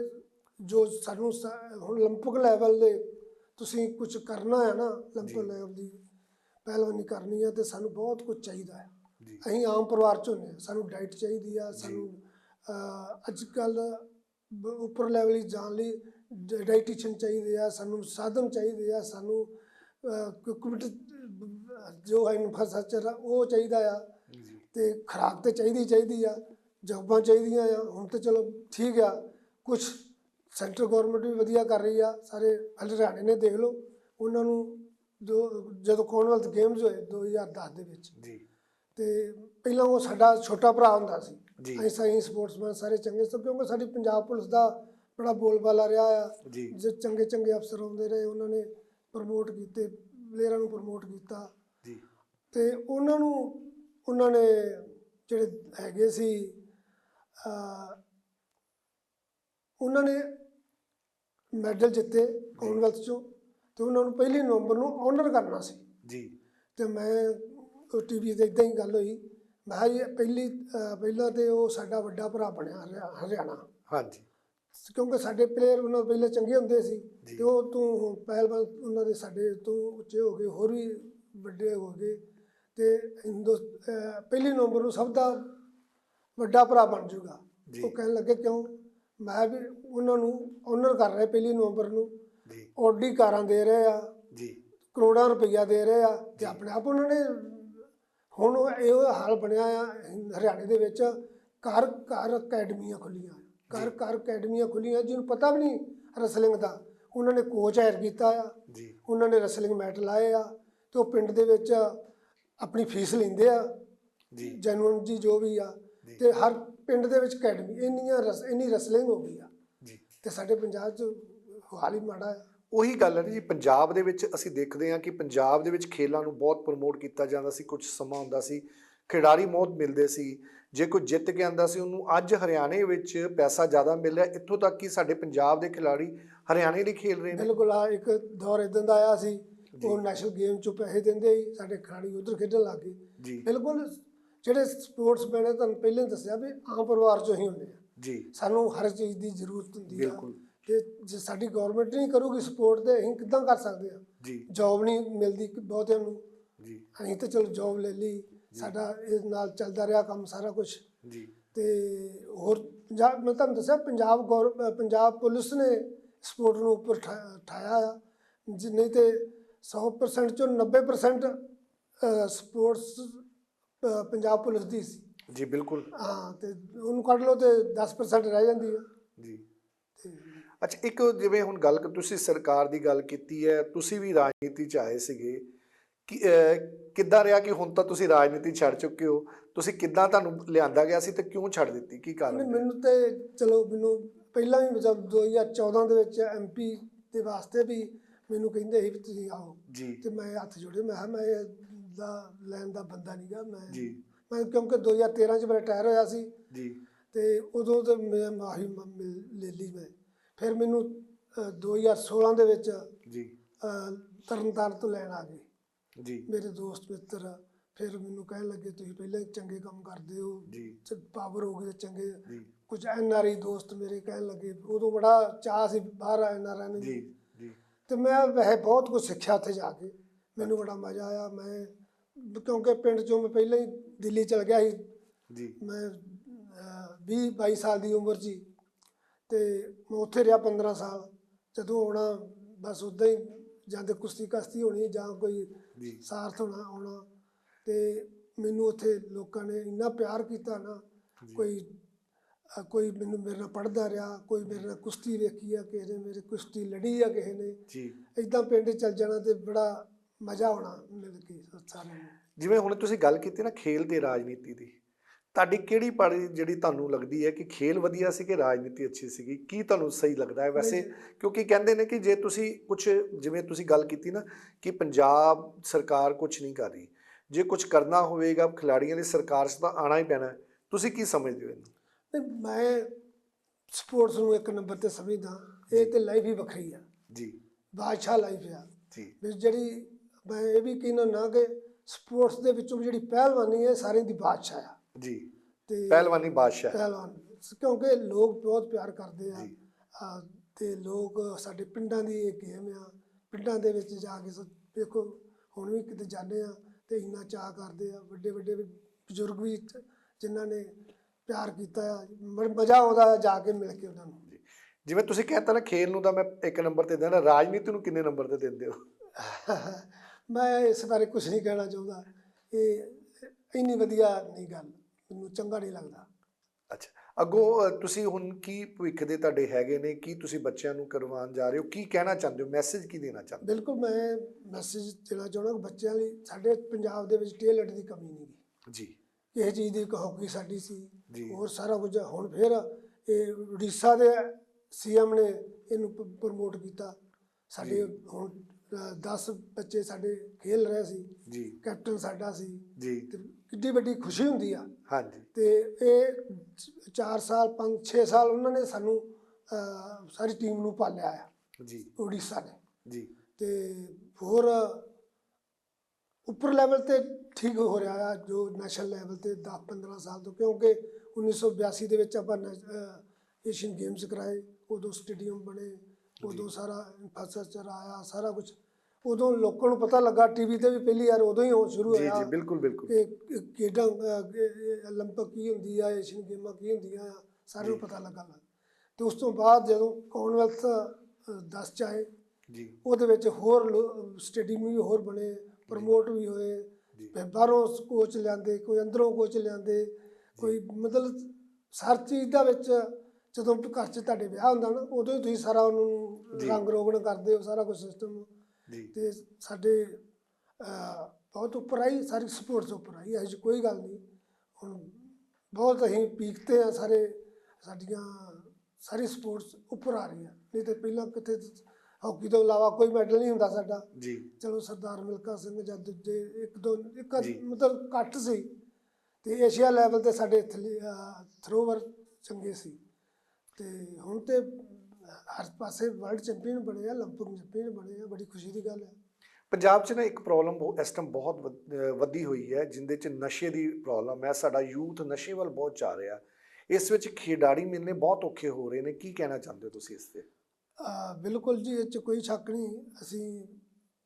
ਜੋ ਸਾਨੂੰ ਸ- ਹੁਣ 올림픽 ਲੈਵਲ ਦੇ ਤੁਸੀਂ ਕੁਝ ਕਰਨਾ ਹੈ ਨਾ 올림픽 ਜੀ। ਲੈਵਲ ਦੀ ਪਹਿਲਵਾਨੀ ਕਰਨੀ ਹੈ ਤੇ ਸਾਨੂੰ ਬਹੁਤ ਕੁਝ ਚਾਹੀਦਾ ਹੈ ਜੀ ਅਸੀਂ ਆਮ ਪਰਿਵਾਰ ਚੋਂ ਨੇ ਸਾਨੂੰ ਡਾਈਟ ਚਾਹੀਦੀ ਆ ਸਾਨੂੰ ਅੱਜ ਕੱਲ ਉੱਪਰ ਲੈਵਲ ਹੀ ਜਾਣ ਲਈ ਡਾਈਟੀਸ਼ੀਅਨ ਚਾਹੀਦੇ ਆ ਸਾਨੂੰ ਸਾਧਨ ਚਾਹੀਦੇ ਆ ਸਾਨੂੰ ਇਕਵਿਪਮੈਂਟ ਜੋ ਹੈ ਇਨਫਰਾਸਟ੍ਰਕਚਰ ਉਹ ਚਾਹੀਦਾ ਆ। ਤੇ ਖੁਰਾਕ ਤੇ ਚਾਹੀਦੀ ਚਾਹੀਦੀ ਆ ਜੌਬਾਂ ਚਾਹੀਦੀਆਂ ਆ। ਹੁਣ ਤੇ ਚਲੋ ਠੀਕ ਆ। ਕੁਝ ਸੈਂਟਰ ਗਵਰਨਮੈਂਟ ਵੀ ਵਧੀਆ ਕਰ ਰਹੀ ਆ। ਸਾਰੇ ਹਰਿਆਣੇ ਨੇ ਦੇਖ ਲਓ। ਉਹਨਾਂ ਨੂੰ ਜੋ ਜਦੋਂ ਕਾਮਨਵੈਲਥ ਗੇਮਸ ਹੋਏ 2010 ਦੇ ਵਿੱਚ। ਜੀ। ਤੇ ਪਹਿਲਾਂ ਉਹ ਸਾਡਾ ਛੋਟਾ ਭਰਾ ਹੁੰਦਾ ਸੀ। ਜੀ। ਅਸੀਂ ਸਾਈ ਸਪੋਰਟਸਮੈਨ ਸਾਰੇ ਚੰਗੇ ਸਨ ਕਿਉਂਕਿ ਸਾਡੀ ਪੰਜਾਬ ਪੁਲਿਸ ਦਾ ਬੜਾ ਬੋਲਬਾਲਾ ਰਿਹਾ ਆ। ਜੀ। ਜੇ ਚੰਗੇ ਚੰਗੇ ਅਫਸਰ ਆਉਂਦੇ ਰਹੇ ਉਹਨਾਂ ਨੇ ਪ੍ਰਮੋਟ ਕੀਤੇ ਪਲੇਅਰਾਂ ਨੂੰ ਪ੍ਰਮੋਟ ਕੀਤਾ। ਜੀ। ਤੇ ਉਹਨਾਂ ਨੂੰ ਉਹਨਾਂ ਨੇ ਜਿਹੜੇ ਹੈਗੇ ਸੀ ਉਹਨਾਂ ਨੇ ਮੈਡਲ ਜਿੱਤੇ ਕਾਮਨਵੈਲਥ ਚੋਂ ਤੇ ਉਹਨਾਂ ਨੂੰ ਪਹਿਲੀ ਨਵੰਬਰ ਨੂੰ ਆਨਰ ਕਰਨਾ ਸੀ। ਜੀ। ਤੇ ਮੈਂ ਟੀਵੀ ਤੇ ਇਦਾਂ ਹੀ ਗੱਲ ਹੋਈ। ਮੈਂ ਕਿਹਾ ਜੀ ਪਹਿਲੀ ਅਹ, ਪਹਿਲਾਂ ਤੇ ਉਹ ਸਾਡਾ ਵੱਡਾ ਭਰਾ ਬਣਿਆ ਹਰਿਆ- ਹਰਿਆਣਾ। ਹਾਂਜੀ। ਕਿਉਂਕਿ ਸਾਡੇ ਪਲੇਅਰ ਉਹਨਾਂ ਤੋਂ ਪਹਿਲੇ ਚੰਗੇ ਹੁੰਦੇ ਸੀ। ਤੇ ਉਹ ਤੋਂ ਪਹਿਲਵਾਨ ਉਹਨਾਂ ਦੇ ਸਾਡੇ ਤੋਂ ਉੱਚੇ ਹੋ ਗਏ ਹੋਰ ਵੀ ਵੱਡੇ ਹੋ ਗਏ ਤੇ ਹਿੰਦੂ ਪਹਿਲੀ ਨੰਬਰ ਨੂੰ ਸਭ ਦਾ ਵੱਡਾ ਭਰਾ ਬਣ ਜਾਊਗਾ। ਜੀ। ਉਹ ਕਹਿਣ ਲੱਗੇ ਕਿਉਂ? ਮੈਂ ਵੀ ਉਹਨਾਂ ਨੂੰ ਆਨਰ ਕਰ ਰਿਹਾ ਪਹਿਲੀ ਨਵੰਬਰ ਨੂੰ। ਜੀ। ਆਡੀ ਕਾਰਾਂ ਦੇ ਰਹੇ ਆ। ਜੀ। ਕਰੋੜਾਂ ਰੁਪਈਆ ਦੇ ਰਹੇ ਆ ਤੇ ਆਪਣੇ ਆਪ ਉਹਨਾਂ ਨੇ ਹੁਣ ਇਹੋ ਹਾਲ ਬਣਿਆ ਆ ਹਰਿਆਣੇ ਦੇ ਵਿੱਚ ਘਰ ਘਰ ਅਕੈਡਮੀਆਂ ਖੁੱਲੀਆਂ ਘਰ ਘਰ ਅਕੈਡਮੀਆਂ ਖੁੱਲੀਆਂ ਜਿਹਨੂੰ ਪਤਾ ਵੀ ਨਹੀਂ ਰਸਲਿੰਗ ਦਾ। ਉਹਨਾਂ ਨੇ ਕੋਚ ਹਾਇਰ ਕੀਤਾ ਆ। ਜੀ। ਉਹਨਾਂ ਨੇ ਰਸਲਿੰਗ ਮੈਟ ਲਾਏ ਆ ਤੇ ਉਹ ਪਿੰਡ ਦੇ ਵਿੱਚ ਆਪਣੀ ਫੀਸ ਲੈਂਦੇ ਆ। ਜੀ। ਜੈਨੂਨ ਜੀ ਜੋ ਵੀ ਆ। ਤੇ ਹਰ ਪਿੰਡ ਦੇ ਵਿੱਚ ਅਕੈਡਮੀ ਇੰਨੀਆਂ ਰਸ ਇੰਨੀ ਰਸਲਿੰਗ ਹੋ ਗਈ ਆ। ਜੀ। ਤੇ ਸਾਡੇ ਪੰਜਾਬ 'ਚ ਹਾਲ ਹੀ ਮਾੜਾ ਆ। ਉਹੀ ਗੱਲ ਹੈ ਜੀ ਪੰਜਾਬ ਦੇ ਵਿੱਚ ਅਸੀਂ ਦੇਖਦੇ ਹਾਂ ਕਿ ਪੰਜਾਬ ਦੇ ਵਿੱਚ ਖੇਲਾਂ ਨੂੰ ਬਹੁਤ ਪ੍ਰਮੋਟ ਕੀਤਾ ਜਾਂਦਾ ਸੀ ਕੁਝ ਸਮਾਂ ਹੁੰਦਾ ਸੀ ਖਿਡਾਰੀ ਬਹੁਤ ਮਿਲਦੇ ਸੀ ਜੇ ਕੋਈ ਜਿੱਤ ਕੇ ਆਂਦਾ ਸੀ ਉਹਨੂੰ ਅੱਜ ਹਰਿਆਣੇ ਵਿੱਚ ਪੈਸਾ ਜ਼ਿਆਦਾ ਮਿਲ ਰਿਹਾ ਇੱਥੋਂ ਤੱਕ ਕਿ ਸਾਡੇ ਪੰਜਾਬ ਦੇ ਖਿਡਾਰੀ ਹਰਿਆਣੇ ਲਈ ਖੇਲ ਰਹੇ ਨੇ। ਬਿਲਕੁਲ ਆ ਇੱਕ ਦੌਰ ਇਦਾਂ ਦਾ ਆਇਆ ਸੀ ਉਹ ਨੈਸ਼ਨਲ ਗੇਮ ਚੋਂ ਪੈਸੇ ਦਿੰਦੇ ਸੀ ਸਾਡੇ ਖਿਡਾਰੀ ਉਧਰ ਖੇਡਣ ਲੱਗ ਗਏ। ਜੀ। ਬਿਲਕੁਲ ਜਿਹੜੇ ਸਪੋਰਟਸਮੈਨ ਨੇ ਤੁਹਾਨੂੰ ਪਹਿਲਾਂ ਹੀ ਦੱਸਿਆ ਵੀ ਆਮ ਪਰਿਵਾਰ ਚੋਂ ਹੀ ਹੁੰਦੇ ਆ। ਜੀ। ਸਾਨੂੰ ਹਰ ਚੀਜ਼ ਦੀ ਜ਼ਰੂਰਤ ਹੁੰਦੀ ਆ। ਬਿਲਕੁਲ। ਤੇ ਜੇ ਸਾਡੀ ਗਵਰਨਮੈਂਟ ਨਹੀਂ ਕਰੂਗੀ ਸਪੋਰਟ ਤੇ ਅਸੀਂ ਕਿੱਦਾਂ ਕਰ ਸਕਦੇ ਆ ਜੀ। ਜੌਬ ਨਹੀਂ ਮਿਲਦੀ ਕਿ ਬਹੁਤਿਆਂ ਨੂੰ। ਜੀ। ਅਸੀਂ ਤਾਂ ਚਲੋ ਜੌਬ ਲੈ ਲਈ। ਸਾਡਾ ਇਹ ਨਾਲ ਚੱਲਦਾ ਰਿਹਾ ਕੰਮ ਸਾਰਾ ਕੁਝ ਜੀ। ਤੇ ਹੋਰ ਪੰਜਾਬ ਮੈਂ ਤੁਹਾਨੂੰ ਦੱਸਿਆ ਪੰਜਾਬ ਪੰਜਾਬ ਪੁਲਿਸ ਨੇ ਸਪੋਰਟ ਨੂੰ ਉੱਪਰ ਠਾਇਆ ਆ। ਜੇ ਨਹੀਂ ਤੇ 100% ਚੋਂ 90% ਸਪੋਰਟਸ ਪੰਜਾਬ ਪੁਲਿਸ ਦੀ ਸੀ। ਜੀ ਬਿਲਕੁਲ। ਹਾਂ ਤੇ ਉਹਨੂੰ ਕੱਢ ਲਓ ਤੇ 10% ਰਹਿ ਜਾਂਦੀ ਹੈ ਜੀ। ਤੇ ਅੱਛਾ ਇੱਕ ਜਿਵੇਂ ਹੁਣ ਗੱਲ ਤੁਸੀਂ ਸਰਕਾਰ ਦੀ ਗੱਲ ਕੀਤੀ ਹੈ ਤੁਸੀਂ ਵੀ ਰਾਜਨੀਤੀ ਚ ਆਏ ਸੀਗੇ ਕਿ ਕਿੱਦਾਂ ਰਿਹਾ ਕਿ ਹੁਣ ਤਾਂ ਤੁਸੀਂ ਰਾਜਨੀਤੀ ਛੱਡ ਚੁੱਕੇ ਹੋ? ਤੁਸੀਂ ਕਿੱਦਾਂ ਤੁਹਾਨੂੰ ਲਿਆਂਦਾ ਗਿਆ ਸੀ ਤੇ ਕਿਉਂ ਛੱਡ ਦਿੱਤੀ? ਕੀ ਕਾਰਨ? ਮੈਨੂੰ ਤੇ ਚਲੋ ਮੈਨੂੰ ਪਹਿਲਾਂ ਵੀ ਜਦ 2014 ਦੇ ਵਿੱਚ ਐਮਪੀ ਦੇ ਵਾਸਤੇ ਵੀ ਮੈਨੂੰ ਕਹਿੰਦੇ ਸੀ ਵੀ ਤੁਸੀਂ ਆਓ। ਜੀ। ਤੇ ਮੈਂ ਹੱਥ ਜੋੜੇ ਮੈਂ ਕਿਹਾ ਮੈਂ ਦਾ ਲੈਣ ਦਾ ਬੰਦਾ ਨਹੀਂਗਾ ਮੈਂ ਜੀ। ਮੈਂ ਕਿਉਂਕਿ 2013 ਚ ਮੇਰਾ ਰਿਟਾਇਰ ਹੋਇਆ ਸੀ। ਜੀ। ਤੇ ਉਦੋਂ ਤੇ ਮੈਂ ਮਾਹੀ ਮ- ਲੈ ਲਈ ਮੈਂ। ਫਿਰ ਮੈਨੂੰ ਅ, 2016 ਦੇ ਵਿੱਚ ਜੀ। ਤਰਨਤਾਰਨ ਤੋਂ ਲੈਣ ਆ ਗਏ। ਜੀ। ਮੇਰੇ ਦੋਸਤ ਮਿੱਤਰ ਫਿਰ ਮੈਨੂੰ ਕਹਿਣ ਲੱਗੇ ਤੁਸੀਂ ਪਹਿਲਾਂ ਚੰਗੇ ਕੰਮ ਕਰਦੇ ਹੋ। ਜੀ। ਪਾਵਰ ਹੋ ਤੇ ਚੰਗੇ। ਜੀ। ਕੁਝ ਐਨ ਆਰ ਆਈ ਦੋਸਤ ਮੇਰੇ ਕਹਿਣ ਲੱਗੇ ਉਦੋਂ ਬੜਾ ਚਾਹ ਸੀ ਬਾਹਰ ਐਨ ਆਰ ਆਈ ਜੀ ਜੀ। ਤੇ ਮੈਂ ਵੈਸੇ ਬਹੁਤ ਕੁਝ ਸਿੱਖਿਆ ਉੱਥੇ ਜਾ ਕੇ। ਮੈਨੂੰ ਬੜਾ ਮਜ਼ਾ ਆਇਆ। ਮੈਂ ਕਿਉਂਕਿ ਪਿੰਡ ਚੋਂ ਮੈਂ ਪਹਿਲਾਂ ਹੀ ਦਿੱਲੀ ਚਲ ਗਿਆ ਸੀ। ਜੀ। ਮੈਂ 20 22 ਸਾਲ ਦੀ ਉਮਰ 'ਚ ਤੇ ਮੈਂ ਉੱਥੇ ਰਿਹਾ 15 ਸਾਲ ਜਦੋਂ ਆਉਣਾ ਬਸ ਉਦਾਂ ਹੀ ਜਾਂਦੇ ਕੁਸ਼ਤੀ ਕਸਤੀ ਹੋਣੀ ਜਾਂ ਕੋਈ ਜੀ। ਸਾਰਥ ਹੋਣਾ ਆਉਣਾ। ਤੇ ਮੈਨੂੰ ਉੱਥੇ ਲੋਕਾਂ ਨੇ ਇੰਨਾ ਪਿਆਰ ਕੀਤਾ ਨਾ ਕੋਈ ਅ, ਕੋਈ ਮੈਨੂੰ ਮੇਰੇ ਨਾਲ ਪੜਦਾ ਰਿਹਾ ਕੋਈ ਮੇਰੇ ਨਾਲ ਕੁਸ਼ਤੀ ਵੇਖੀ ਆ ਕਿਸੇ ਨੇ ਮੇਰੇ ਕੁਸ਼ਤੀ ਲੜੀ ਆ ਕਿਸੇ ਨੇ। ਜੀ। ਇਦਾਂ ਪਿੰਡ ਚੱਲ ਜਾਣਾ ਤੇ ਬੜਾ ਮਜ਼ਾ ਆਉਣਾ ਮਿਲ ਕੇ ਸਾਰਿਆਂ ਨੂੰ। ਜਿਵੇਂ ਹੁਣ ਤੁਸੀਂ ਗੱਲ ਕੀਤੀ ਨਾ ਖੇਲ ਤੇ ਰਾਜਨੀਤੀ ਦੀ ਤੁਹਾਡੀ ਕਿਹੜੀ ਪਾਰਟੀ ਜਿਹੜੀ ਤੁਹਾਨੂੰ ਲੱਗਦੀ ਹੈ ਕਿ ਖੇਲ ਵਧੀਆ ਸੀ ਕਿ ਰਾਜਨੀਤੀ ਅੱਛੀ ਸੀਗੀ? ਕੀ ਤੁਹਾਨੂੰ ਸਹੀ ਲੱਗਦਾ ਹੈ ਵੈਸੇ? ਕਿਉਂਕਿ ਕਹਿੰਦੇ ਨੇ ਕਿ ਜੇ ਤੁਸੀਂ ਕੁਝ ਜਿਵੇਂ ਤੁਸੀਂ ਗੱਲ ਕੀਤੀ ਨਾ ਕਿ ਪੰਜਾਬ ਸਰਕਾਰ ਕੁਝ ਨਹੀਂ ਕਰ ਰਹੀ ਜੇ ਕੁਝ ਕਰਨਾ ਹੋਵੇਗਾ ਖਿਲਾੜੀਆਂ ਦੀ ਸਰਕਾਰ 'ਚ ਤਾਂ ਆਣਾ ਹੀ ਪੈਣਾ। ਤੁਸੀਂ ਕੀ ਸਮਝਦੇ ਹੋ ਇਹਨੂੰ? ਮੈਂ ਸਪੋਰਟਸ ਨੂੰ ਇੱਕ ਨੰਬਰ ਤੇ ਸਮਝਦਾ। ਇਹ ਤੇ ਲਾਈਫ ਹੀ ਵੱਖਰੀ ਆ। ਜੀ। ਬਾਦਸ਼ਾਹ ਲਾਈਫ ਆ। ਜੀ। ਜਿਹੜੀ ਮੈਂ ਇਹ ਵੀ ਕਹਿੰਦਾ ਨਾ ਕਿ ਸਪੋਰਟਸ ਦੇ ਵਿੱਚੋਂ ਜਿਹੜੀ ਪਹਿਲਵਾਨੀ ਹੈ ਸਾਰਿਆਂ ਦੀ ਬਾਦਸ਼ਾਹ ਆ। ਜੀ। ਤੇ ਪਹਿਲਵਾਨੀ ਬਾਦਸ਼ਾਹ। ਪਹਿਲਵਾਨ। ਕਿਉਂਕਿ ਲੋਕ ਬਹੁਤ ਪਿਆਰ ਕਰਦੇ ਆ। ਜੀ। ਆ, ਤੇ ਲੋਕ ਸਾਡੇ ਪਿੰਡਾਂ ਦੀ ਇਹ ਗੇਮ ਆ। ਪਿੰਡਾਂ ਦੇ ਵਿੱਚ ਜਾ ਕੇ ਸ- ਦੇਖੋ ਹੁਣ ਵੀ ਕਿਤੇ ਜਾਂਦੇ ਆ ਤੇ ਇੰਨਾ ਚਾਹ ਕਰਦੇ ਆ। ਵੱਡੇ ਵੱਡੇ ਬਜ਼ੁਰਗ ਵੀ ਇੱਥੇ ਜਿਨ੍ਹਾਂ ਨੇ ਪਿਆਰ ਕੀਤਾ ਆ। ਮ- ਮਜ਼ਾ ਆਉਂਦਾ ਆ ਜਾ ਕੇ ਮਿਲ ਕੇ ਉਹਨਾਂ ਨੂੰ। ਜਿਵੇਂ ਤੁਸੀਂ ਕਹਿੰਦਾ ਨਾ ਖੇਲ ਨੂੰ ਤਾਂ ਮੈਂ ਇੱਕ ਨੰਬਰ ਤੇ ਦਿੰਦਾ। ਰਾਜਨੀਤੀ ਨੂੰ ਕਿੰਨੇ ਨੰਬਰ ਤੇ ਦਿੰਦੇ ਹੋ? ਮੈਂ ਇਸ ਬਾਰੇ ਕੁਝ ਨਹੀਂ ਕਹਿਣਾ ਚਾਹੁੰਦਾ। ਇਹ ਇੰਨੀ ਵਧੀਆ ਨਹੀਂ ਗੱਲ। ਮੈਨੂੰ ਚੰਗਾ ਨਹੀਂ ਲੱਗਦਾ। ਅੱਛਾ। ਅੱਗੋਂ ਤੁਸੀਂ ਹੁਣ ਕੀ ਭਵਿੱਖ ਦੇ ਤੁਹਾਡੇ ਹੈਗੇ ਨੇ? ਕੀ ਤੁਸੀਂ ਬੱਚਿਆਂ ਨੂੰ ਕਰਵਾਉਣ ਜਾ ਰਹੇ ਹੋ? ਕੀ ਕਹਿਣਾ ਚਾਹੁੰਦੇ ਹੋ? ਮੈਸੇਜ ਕੀ ਦੇਣਾ ਚਾਹੁੰਦੇ ਬਿਲਕੁਲ ਮੈਂ ਮੈਸੇਜ ਦੇਣਾ ਚਾਹੁੰਦਾ ਕਿ ਬੱਚਿਆਂ ਲਈ ਸਾਡੇ ਪੰਜਾਬ ਦੇ ਵਿੱਚ ਟੈਲੈਂਟ ਦੀ ਕਮੀ ਨਹੀਂ ਗੀ। ਜੀ। ਕਿਸੇ ਚੀਜ਼ ਦੀ ਇੱਕ ਹਾਕੀ ਸਾਡੀ ਸੀ। ਜੀ। ਹੋਰ ਸਾਰਾ ਕੁਝ ਹੁਣ ਫਿਰ ਇਹ ਉੜੀਸਾ ਦੇ ਸੀਐਮ ਨੇ ਇਹਨੂੰ ਪ੍ਰਮੋਟ ਕੀਤਾ। ਸਾਡੇ ਹੁਣ 10 ਬੱਚੇ ਸਾਡੇ ਖੇਲ ਰਹੇ ਸੀ। ਜੀ। ਕੈਪਟਨ ਸਾਡਾ ਸੀ। ਜੀ। ਕਿੱਡੀ ਵੱਡੀ ਖੁਸ਼ੀ ਹੁੰਦੀ ਆ। ਹਾਂਜੀ। ਤੇ ਇਹ 4 ਸਾਲ 5 6 ਸਾਲ ਉਹਨਾਂ ਨੇ ਸਾਨੂੰ ਸਾਰੀ ਟੀਮ ਨੂੰ ਪਾਲਿਆ ਆ। ਜੀ। ਉੜੀਸਾ ਨੇ। ਜੀ। ਤੇ ਹੋਰ ਉੱਪਰ ਲੈਵਲ ਤੇ ਠੀਕ ਹੋ ਰਿਹਾ ਆ ਜੋ ਨੈਸ਼ਨਲ ਲੈਵਲ ਤੇ 10 15 ਸਾਲ ਤੋਂ ਕਿਉਂਕਿ 1982 ਦੇ ਵਿੱਚ ਆਪਾਂ ਏਸ਼ੀਅਨ ਗੇਮਸ ਕਰਾਏ ਉਦੋਂ ਸਟੇਡੀਅਮ ਬਣੇ ਉਦੋਂ ਸਾਰਾ ਇਨਫਰਾਸਟ੍ਰਕਚਰ ਆਇਆ ਸਾਰਾ ਕੁਝ ਉਦੋਂ ਲੋਕਾਂ ਨੂੰ ਪਤਾ ਲੱਗਾ ਟੀਵੀ ਤੇ ਵੀ ਪਹਿਲੀ ਵਾਰ ਉਦੋਂ ਹੀ ਹੋ ਸ਼ੁਰੂ ਜੀ ਹੋਇਆ ਜੀ ਬਿਲਕੁਲ ਬਿਲਕੁਲ ਕਿ ਕਿ ਖੇਡਾਂ 올림픽 ਕੀ ਹੁੰਦੀ ਆ ਏਸ਼ੀਅਨ ਗੇਮਾਂ ਕੀ ਹੁੰਦੀਆਂ ਆ ਸਾਰਿਆਂ ਨੂੰ ਪਤਾ ਲੱਗਾ ਲੱਗ ਤੇ ਉਸ ਤੋਂ ਬਾਅਦ ਜਦੋਂ ਕਾਮਨਵੈਲਥ 10 ਚ ਆਏ ਜੀ ਉਹਦੇ ਵਿੱਚ ਹੋਰ ਸਟੇਡੀਅਮ ਵੀ ਹੋਰ ਬਣੇ ਪ੍ਰਮੋਟ ਵੀ ਹੋਏ ਜੀ। ਫਿਰ ਬਾਹਰੋਂ ਕੋਚ ਲਿਆਂਦੇ ਕੋਈ ਅੰਦਰੋਂ ਕੋਚ ਲਿਆਂਦੇ ਕੋਈ ਮਤਲਬ ਹਰ ਚੀਜ਼ ਦਾ ਵਿੱਚ ਜਦੋਂ ਘਰ 'ਚ ਤੁਹਾਡੇ ਵਿਆਹ ਹੁੰਦਾ ਨਾ ਉਦੋਂ ਹੀ ਤੁਸੀਂ ਸਾਰਾ ਉਹਨੂੰ ਜੀ। ਰੰਗ ਰੋਗਨ ਕਰਦੇ ਹੋ ਸਾਰਾ ਕੁਝ ਸਿਸਟਮ ਜੀ ਤੇ ਸਾਡੇ ਬਹੁਤ ਉੱਪਰ ਆਈ ਸਾਰੀ ਸਪੋਰਟਸ ਉੱਪਰ ਆਈ ਜਿਹੀ ਕੋਈ ਗੱਲ ਨਹੀਂ। ਹੁਣ ਬਹੁਤ ਅਸੀਂ ਪੀਕ ਤੇ ਆ ਸਾਰੇ ਸਾਡੀਆਂ ਸਾਰੀ ਸਪੋਰਟਸ ਉੱਪਰ ਆ ਰਹੀ ਆ ਨਹੀਂ ਤੇ ਪਹਿਲਾਂ ਕਿਤੇ ਹਾਕੀ ਤੋਂ ਇਲਾਵਾ ਕੋਈ ਮੈਡਲ ਨਹੀਂ ਹੁੰਦਾ ਸਾਡਾ। ਜੀ। ਚਲੋ ਸਰਦਾਰ ਮਿਲਖਾ ਸਿੰਘ ਜਾਂ ਦੂਜੇ ਇੱਕ ਦੋ ਇੱਕ। ਮਤਲਬ ਘੱਟ ਸੀ ਤੇ ਏਸ਼ੀਆ ਲੈਵਲ ਤੇ ਸਾਡੇ ਥਰੋਵਰ ਚੰਗੇ ਸੀ। ਤੇ ਹੁਣ ਤੇ ਹਰ ਪਾਸੇ ਵਰਲਡ ਚੈਂਪੀਅਨ ਬਣੇ ਆ 올림픽 ਚੈਂਪੀਅਨ ਬਣੇ ਆ ਬੜੀ ਖੁਸ਼ੀ ਦੀ ਗੱਲ ਹੈ ਪੰਜਾਬ 'ਚ ਨਾ ਇੱਕ ਪ੍ਰੋਬਲਮ ਇਸ ਟਾਈਮ ਬਹੁਤ ਵਧ- ਅਹ ਵਧੀ ਹੋਈ ਹੈ ਜਿੰਦੇ 'ਚ ਨਸ਼ੇ ਦੀ ਪ੍ਰੋਬਲਮ ਹੈ ਸਾਡਾ ਯੂਥ ਨਸ਼ੇ ਵੱਲ ਬਹੁਤ ਜਾ ਰਿਹਾ ਇਸ ਵਿੱਚ ਖਿਡਾਰੀ ਮਿਲਨੇ ਬਹੁਤ ਔਖੇ ਹੋ ਰਹੇ ਨੇ ਕੀ ਕਹਿਣਾ ਚਾਹੁੰਦੇ ਹੋ ਤੁਸੀਂ ਇਸ ਤੇ ਅਹ ਬਿਲਕੁਲ ਜੀ ਇਹ 'ਚ ਕੋਈ ਸ਼ੱਕ ਨਹੀਂ ਅਸੀਂ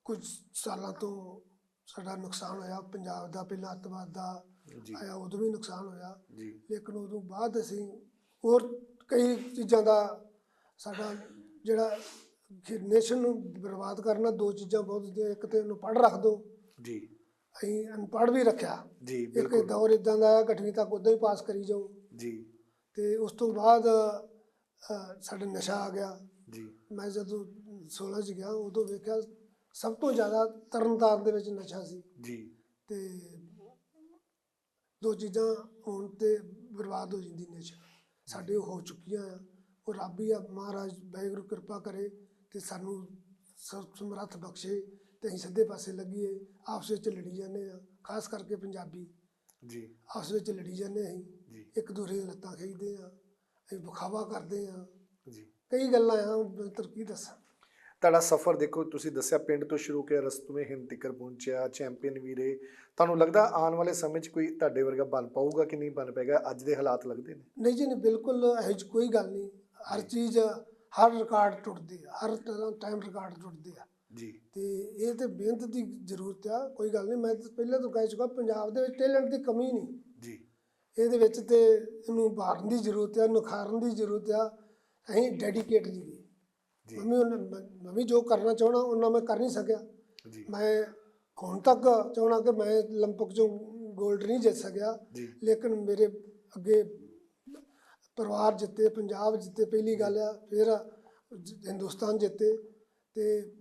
ਕੁਝ ਸਾਲਾਂ ਤੋਂ ਸਾਡਾ ਨੁਕਸਾਨ ਹੋਇਆ ਪੰਜਾਬ ਦਾ ਪਹਿਲਾਂ ਅੱਤਵਾਦ ਦਾ ਜੀ ਆਇਆ ਉਦੋਂ ਵੀ ਨੁਕਸਾਨ ਹੋਇਆ ਜੀ ਲੇਕਿਨ ਉਦੋਂ ਬਾਅਦ ਅਸੀਂ ਹੋਰ ਕਈ ਚੀਜ਼ਾਂ ਦਾ ਸਾਡਾ ਜਿਹੜਾ ਨੇਸ਼ਨ ਨੂੰ ਬਰਬਾਦ ਕਰਨਾ ਦੋ ਚੀਜ਼ਾਂ ਬਹੁਤ ਹੁੰਦੀਆਂ ਇੱਕ ਤੇ ਉਹਨੂੰ ਪੜ੍ਹ ਰੱਖ ਦੋ। ਜੀ। ਅਸੀਂ ਅਨਪੜ੍ਹ ਵੀ ਰੱਖਿਆ। ਜੀ ਇੱਕ ਦੌਰ ਇਦਾਂ ਦਾ ਆਇਆ ਘਟਵੀਂ ਤੱਕ ਉਦਾਂ ਹੀ ਪਾਸ ਕਰੀ ਜਾਓ। ਜੀ। ਤੇ ਉਸ ਤੋਂ ਬਾਅਦ ਸਾਡੇ ਨਸ਼ਾ ਆ ਗਿਆ। ਜੀ। ਮੈਂ ਜਦੋਂ 16 ਚ ਗਿਆ ਉਦੋਂ ਵੇਖਿਆ ਸਭ ਤੋਂ ਜ਼ਿਆਦਾ ਤਰਨਤਾਰਨ ਦੇ ਵਿੱਚ ਨਸ਼ਾ ਸੀ। ਜੀ। ਤੇ ਦੋ ਚੀਜ਼ਾਂ ਹੋਣ ਤੇ ਬਰਬਾਦ ਹੋ ਜਾਂਦੀ ਨਸ਼ਾ। ਸਾਡੇ ਹੋ ਚੁੱਕੀਆਂ ਆ। ਉਹ ਰੱਬ ਹੀ ਆ ਮਹਾਰਾਜ ਵਾਹਿਗੁਰੂ ਕਿਰਪਾ ਕਰੇ ਤੇ ਸਾਨੂੰ ਸਮਰੱਥ ਬਖਸ਼ੇ ਤੇ ਅਸੀਂ ਸਿੱਧੇ ਪਾਸੇ ਲੱਗੀਏ ਆਪਸ ਵਿੱਚ ਲੜੀ ਜਾਂਦੇ ਆ ਖਾਸ ਕਰਕੇ ਪੰਜਾਬੀ। ਜੀ। ਆਪਸ ਵਿੱਚ ਲੜੀ ਜਾਂਦੇ ਅਸੀਂ ਜੀ। ਇੱਕ ਦੂਜੇ ਦੀਆਂ ਲੱਤਾਂ ਖਿੱਚਦੇ ਆ ਅਸੀਂ ਵਿਖਾਵਾ ਕਰਦੇ ਆ ਜੀ। ਕਈ ਗੱਲਾਂ ਆ ਤੈਨੂੰ ਕੀ ਦੱਸਾਂ? ਤੁਹਾਡਾ ਸਫ਼ਰ ਦੇਖੋ ਤੁਸੀਂ ਦੱਸਿਆ ਪਿੰਡ ਤੋਂ ਸ਼ੁਰੂ ਕੇ ਰਸਤੂਏ ਹਿੰਦ ਤੱਕ ਪਹੁੰਚਿਆ ਚੈਂਪੀਅਨ ਵੀਰੇ। ਤੁਹਾਨੂੰ ਲੱਗਦਾ ਆਉਣ ਵਾਲੇ ਸਮੇਂ 'ਚ ਕੋਈ ਤੁਹਾਡੇ ਵਰਗਾ ਬਣ ਪਾਊਗਾ ਕਿ ਨਹੀਂ ਬਣ ਪਾਏਗਾ? ਅੱਜ ਦੇ ਹਾਲਾਤ ਲੱਗਦੇ ਨੇ। ਨਹੀਂ ਜੀ ਨਹੀਂ ਬਿਲਕੁਲ ਇਹੋ ਜਿਹੀ ਕੋਈ ਗੱਲ ਨਹੀਂ। ਹਰ ਚੀਜ਼ ਹਰ ਰਿਕਾਰਡ ਟੁੱਟਦੀ ਆ ਹਰ ਟਾਈਮ ਰਿਕਾਰਡ ਟੁੱਟਦੀ ਆ। ਜੀ। ਤੇ ਇਹ ਤੇ ਮਿਹਨਤ ਦੀ ਜ਼ਰੂਰਤ ਆ ਕੋਈ ਗੱਲ ਨਹੀਂ ਮੈਂ ਪਹਿਲਾਂ ਤੋਂ ਕਹਿ ਚੁੱਕਾ ਪੰਜਾਬ ਦੇ ਵਿੱਚ ਟੈਲੈਂਟ ਦੀ ਕਮੀ ਨਹੀਂ। ਜੀ। ਇਹਦੇ ਵਿੱਚ ਤੇ ਇਹਨੂੰ ਬਾਰਨ ਦੀ ਜ਼ਰੂਰਤ ਆ ਨੁਖਾਰਨ ਦੀ ਜ਼ਰੂਰਤ ਆ ਅਸੀਂ ਡੈਡੀਕੇਟ ਜੀ। ਮੰਮੀ ਮੈਂ ਵੀ ਜੋ ਕਰਨਾ ਚਾਹਣਾ ਉਹਨਾਂ ਮੈਂ ਕਰ ਨਹੀਂ ਸਕਿਆ। ਮੈਂ ਹੁਣ ਤੱਕ ਚਾਹਣਾ ਕਿ ਮੈਂ 올림픽 ਚੋਂ ਗੋਲਡ ਨਹੀਂ ਜਿੱਤ ਸਕਿਆ। ਲੇਕਿਨ ਮੇਰੇ ਅੱਗੇ ਪਰਿਵਾਰ ਜਿੱਤੇ ਪੰਜਾਬ ਜਿੱਤੇ ਪਹਿਲੀ ਗੱਲ ਆ ਫਿਰ ਹਿੰਦੁਸਤਾਨ ਜਿੱਤੇ ਤੇ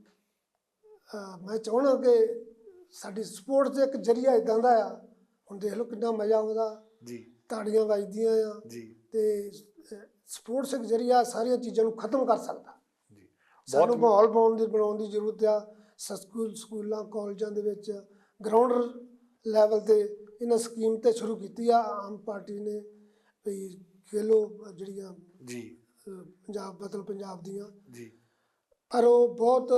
ਮੈਂ ਚਾਹਣਾ ਕਿ ਸਾਡੀ ਸਪੋਰਟ 'ਚ ਇੱਕ ਜਰੀਆ ਇਦਾਂ ਦਾ ਆ ਹੁਣ ਦੇਖ ਲਓ ਕਿੰਨਾ ਮਜ਼ਾ ਆਉਂਦਾ। ਜੀ। ਤਾੜੀਆਂ ਵੱਜਦੀਆਂ ਆ ਜੀ। ਤੇ ਸਪੋਰਟਸ ਇੱਕ ਜਰੀਆ ਸਾਰੀਆਂ ਚੀਜ਼ਾਂ ਨੂੰ ਖਤਮ ਕਰ ਸਕਦਾ। ਜੀ। ਸਾਨੂੰ ਮਾਹੌਲ ਬਣਾਉਣ ਦੀ ਬਣਾਉਣ ਦੀ ਜ਼ਰੂਰਤ ਆ ਸਕੂਲ ਸਕੂਲਾਂ ਕਾਲਜਾਂ ਦੇ ਵਿੱਚ ਗਰਾਊਂਡ ਲੈਵਲ ਤੇ ਇਹਨਾਂ ਸਕੀਮ ਤੇ ਸ਼ੁਰੂ ਕੀਤੀ ਆ ਆਮ ਪਾਰਟੀ ਨੇ ਵੀ ਖੇਲੋ ਜਿਹੜੀਆਂ ਜੀ। ਪੰਜਾਬ ਮਤਲਬ ਪੰਜਾਬ ਦੀਆਂ। ਜੀ। ਪਰ ਉਹ ਬਹੁਤ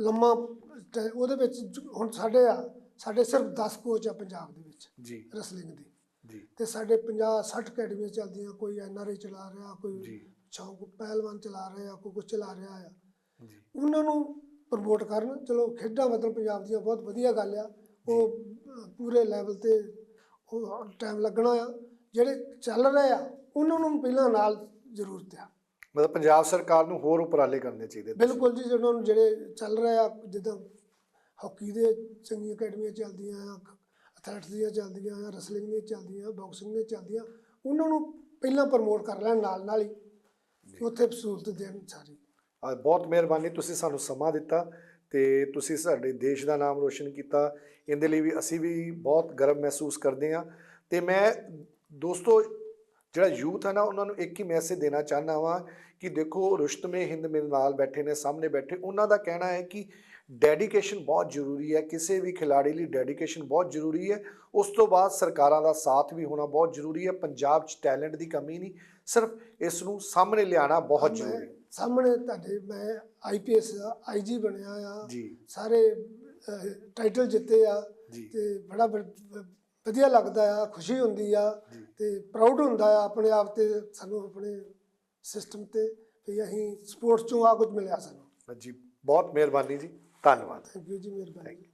ਲੰਮਾ ਟ- ਉਹਦੇ ਵਿੱਚ ਜ- ਹੁਣ ਸਾਡੇ ਆ ਸਾਡੇ ਸਿਰਫ 10 ਕੋਚ ਆ ਪੰਜਾਬ ਦੇ ਵਿੱਚ ਜੀ। ਰੈਸਲਿੰਗ ਦੇ। ਜੀ। ਤੇ ਸਾਡੇ 50 60 ਅਕੈਡਮੀਆਂ ਚੱਲਦੀਆਂ ਕੋਈ ਐਨਆਰਆਈ ਚਲਾ ਰਿਹਾ ਜੀ। ਕੋਈ ਸ਼ੌਂਕ ਪਹਿਲਵਾਨ ਚਲਾ ਰਿਹਾ ਕੋਈ ਕੁਝ ਚਲਾ ਰਿਹਾ ਆ। ਜੀ। ਉਹਨਾਂ ਨੂੰ ਪ੍ਰਮੋਟ ਕਰਨ ਚਲੋ ਖੇਡਾਂ ਮਤਲਬ ਪੰਜਾਬ ਦੀਆਂ ਬਹੁਤ ਵਧੀਆ ਗੱਲ ਆ। ਉਹ ਅਹ, ਪੂਰੇ ਲੈਵਲ ਤੇ ਉਹ ਟਾਈਮ ਲੱਗਣਾ ਆ। ਜਿਹੜੇ ਚੱਲ ਰਹੇ ਆ ਉਹਨਾਂ ਨੂੰ ਪਹਿਲਾਂ ਨਾਲ ਜ਼ਰੂਰਤ ਆ ਮਤਲਬ ਪੰਜਾਬ ਸਰਕਾਰ ਨੂੰ ਹੋਰ ਉਪਰਾਲੇ ਕਰਨੇ ਚਾਹੀਦੇ ਬਿਲਕੁਲ ਜੀ ਜਿਹਨਾਂ ਨੂੰ ਜਿਹੜੇ ਚੱਲ ਰਹੇ ਆ ਜਿੱਦਾਂ ਹਾਕੀ ਦੇ ਚੰਗੀਆਂ ਅਕੈਡਮੀਆਂ ਚੱਲਦੀਆਂ ਆ ਐਥਲੈਟਸ ਦੀਆਂ ਚੱਲਦੀਆਂ ਆ ਰਸਲਿੰਗ ਦੀਆਂ ਚੱਲਦੀਆਂ ਬਾਕਸਿੰਗ ਦੀਆਂ ਚੱਲਦੀਆਂ ਉਹਨਾਂ ਨੂੰ ਪਹਿਲਾਂ ਪ੍ਰਮੋਟ ਕਰ ਲੈਣ ਨਾਲ ਨਾਲ ਹੀ ਉੱਥੇ ਸਹੂਲਤ ਦੇਣ ਸਾਰੀ। ਆ ਬਹੁਤ ਮਿਹਰਬਾਨੀ ਤੁਸੀਂ ਸਾਨੂੰ ਸਮਾਂ ਦਿੱਤਾ ਤੇ ਤੁਸੀਂ ਸਾਡੇ ਦੇਸ਼ ਦਾ ਨਾਮ ਰੋਸ਼ਨ ਕੀਤਾ। ਇਹਦੇ ਲਈ ਵੀ ਅਸੀਂ ਵੀ ਬਹੁਤ ਗਰਵ ਮਹਿਸੂਸ ਕਰਦੇ ਹਾਂ। ਤੇ ਮੈਂ ਦੋਸਤੋ ਜਿਹੜਾ ਯੂਥ ਹੈ ਨਾ ਉਹਨਾਂ ਨੂੰ ਇੱਕ ਹੀ ਮੈਸੇਜ ਦੇਣਾ ਚਾਹੁੰਦਾ ਵਾਂ ਕਿ ਦੇਖੋ ਰੁਸ਼ਤਮੇ ਹਿੰਦ ਮੇਰੇ ਨਾਲ ਬੈਠੇ ਨੇ ਸਾਹਮਣੇ ਬੈਠੇ। ਉਹਨਾਂ ਦਾ ਕਹਿਣਾ ਹੈ ਕਿ ਡੈਡੀਕੇਸ਼ਨ ਬਹੁਤ ਜ਼ਰੂਰੀ ਹੈ ਕਿਸੇ ਵੀ ਖਿਲਾੜੀ ਲਈ ਡੈਡੀਕੇਸ਼ਨ ਬਹੁਤ ਜ਼ਰੂਰੀ ਹੈ। ਉਸ ਤੋਂ ਬਾਅਦ ਸਰਕਾਰਾਂ ਦਾ ਸਾਥ ਵੀ ਹੋਣਾ ਬਹੁਤ ਜ਼ਰੂਰੀ ਹੈ। ਪੰਜਾਬ 'ਚ ਟੈਲੈਂਟ ਦੀ ਕਮੀ ਨਹੀਂ ਸਿਰਫ ਇਸ ਨੂੰ ਸਾਹਮਣੇ ਲਿਆਉਣਾ ਬਹੁਤ ਜ਼ਰੂਰੀ ਹੈ। ਸਾਹਮਣੇ ਤੁਹਾਡੇ ਮੈਂ ਆਈਪੀਐਸ ਆਈਜੀ ਬਣਿਆ ਆ। ਸਾਰੇ ਟਾਈਟਲ ਜਿੱਤੇ ਆ ਤੇ ਬੜਾ ਵਧੀਆ ਲੱਗਦਾ ਆ ਖੁਸ਼ੀ ਹੁੰਦੀ ਆ। ਤੇ ਪ੍ਰਾਊਡ ਹੁੰਦਾ ਆ ਆਪਣੇ ਆਪ ਤੇ ਸਾਨੂੰ ਆਪਣੇ ਸਿਸਟਮ ਤੇ ਵੀ ਅਸੀਂ ਸਪੋਰਟਸ ਚੋਂ ਆ ਕੁਝ ਮਿਲਿਆ ਸਾਨੂੰ। ਜੀ ਬਹੁਤ ਮਿਹਰਬਾਨੀ ਜੀ ਧੰਨਵਾਦ। ਥੈਂਕ ਯੂ ਜੀ ਮਿਹਰਬਾਨੀ।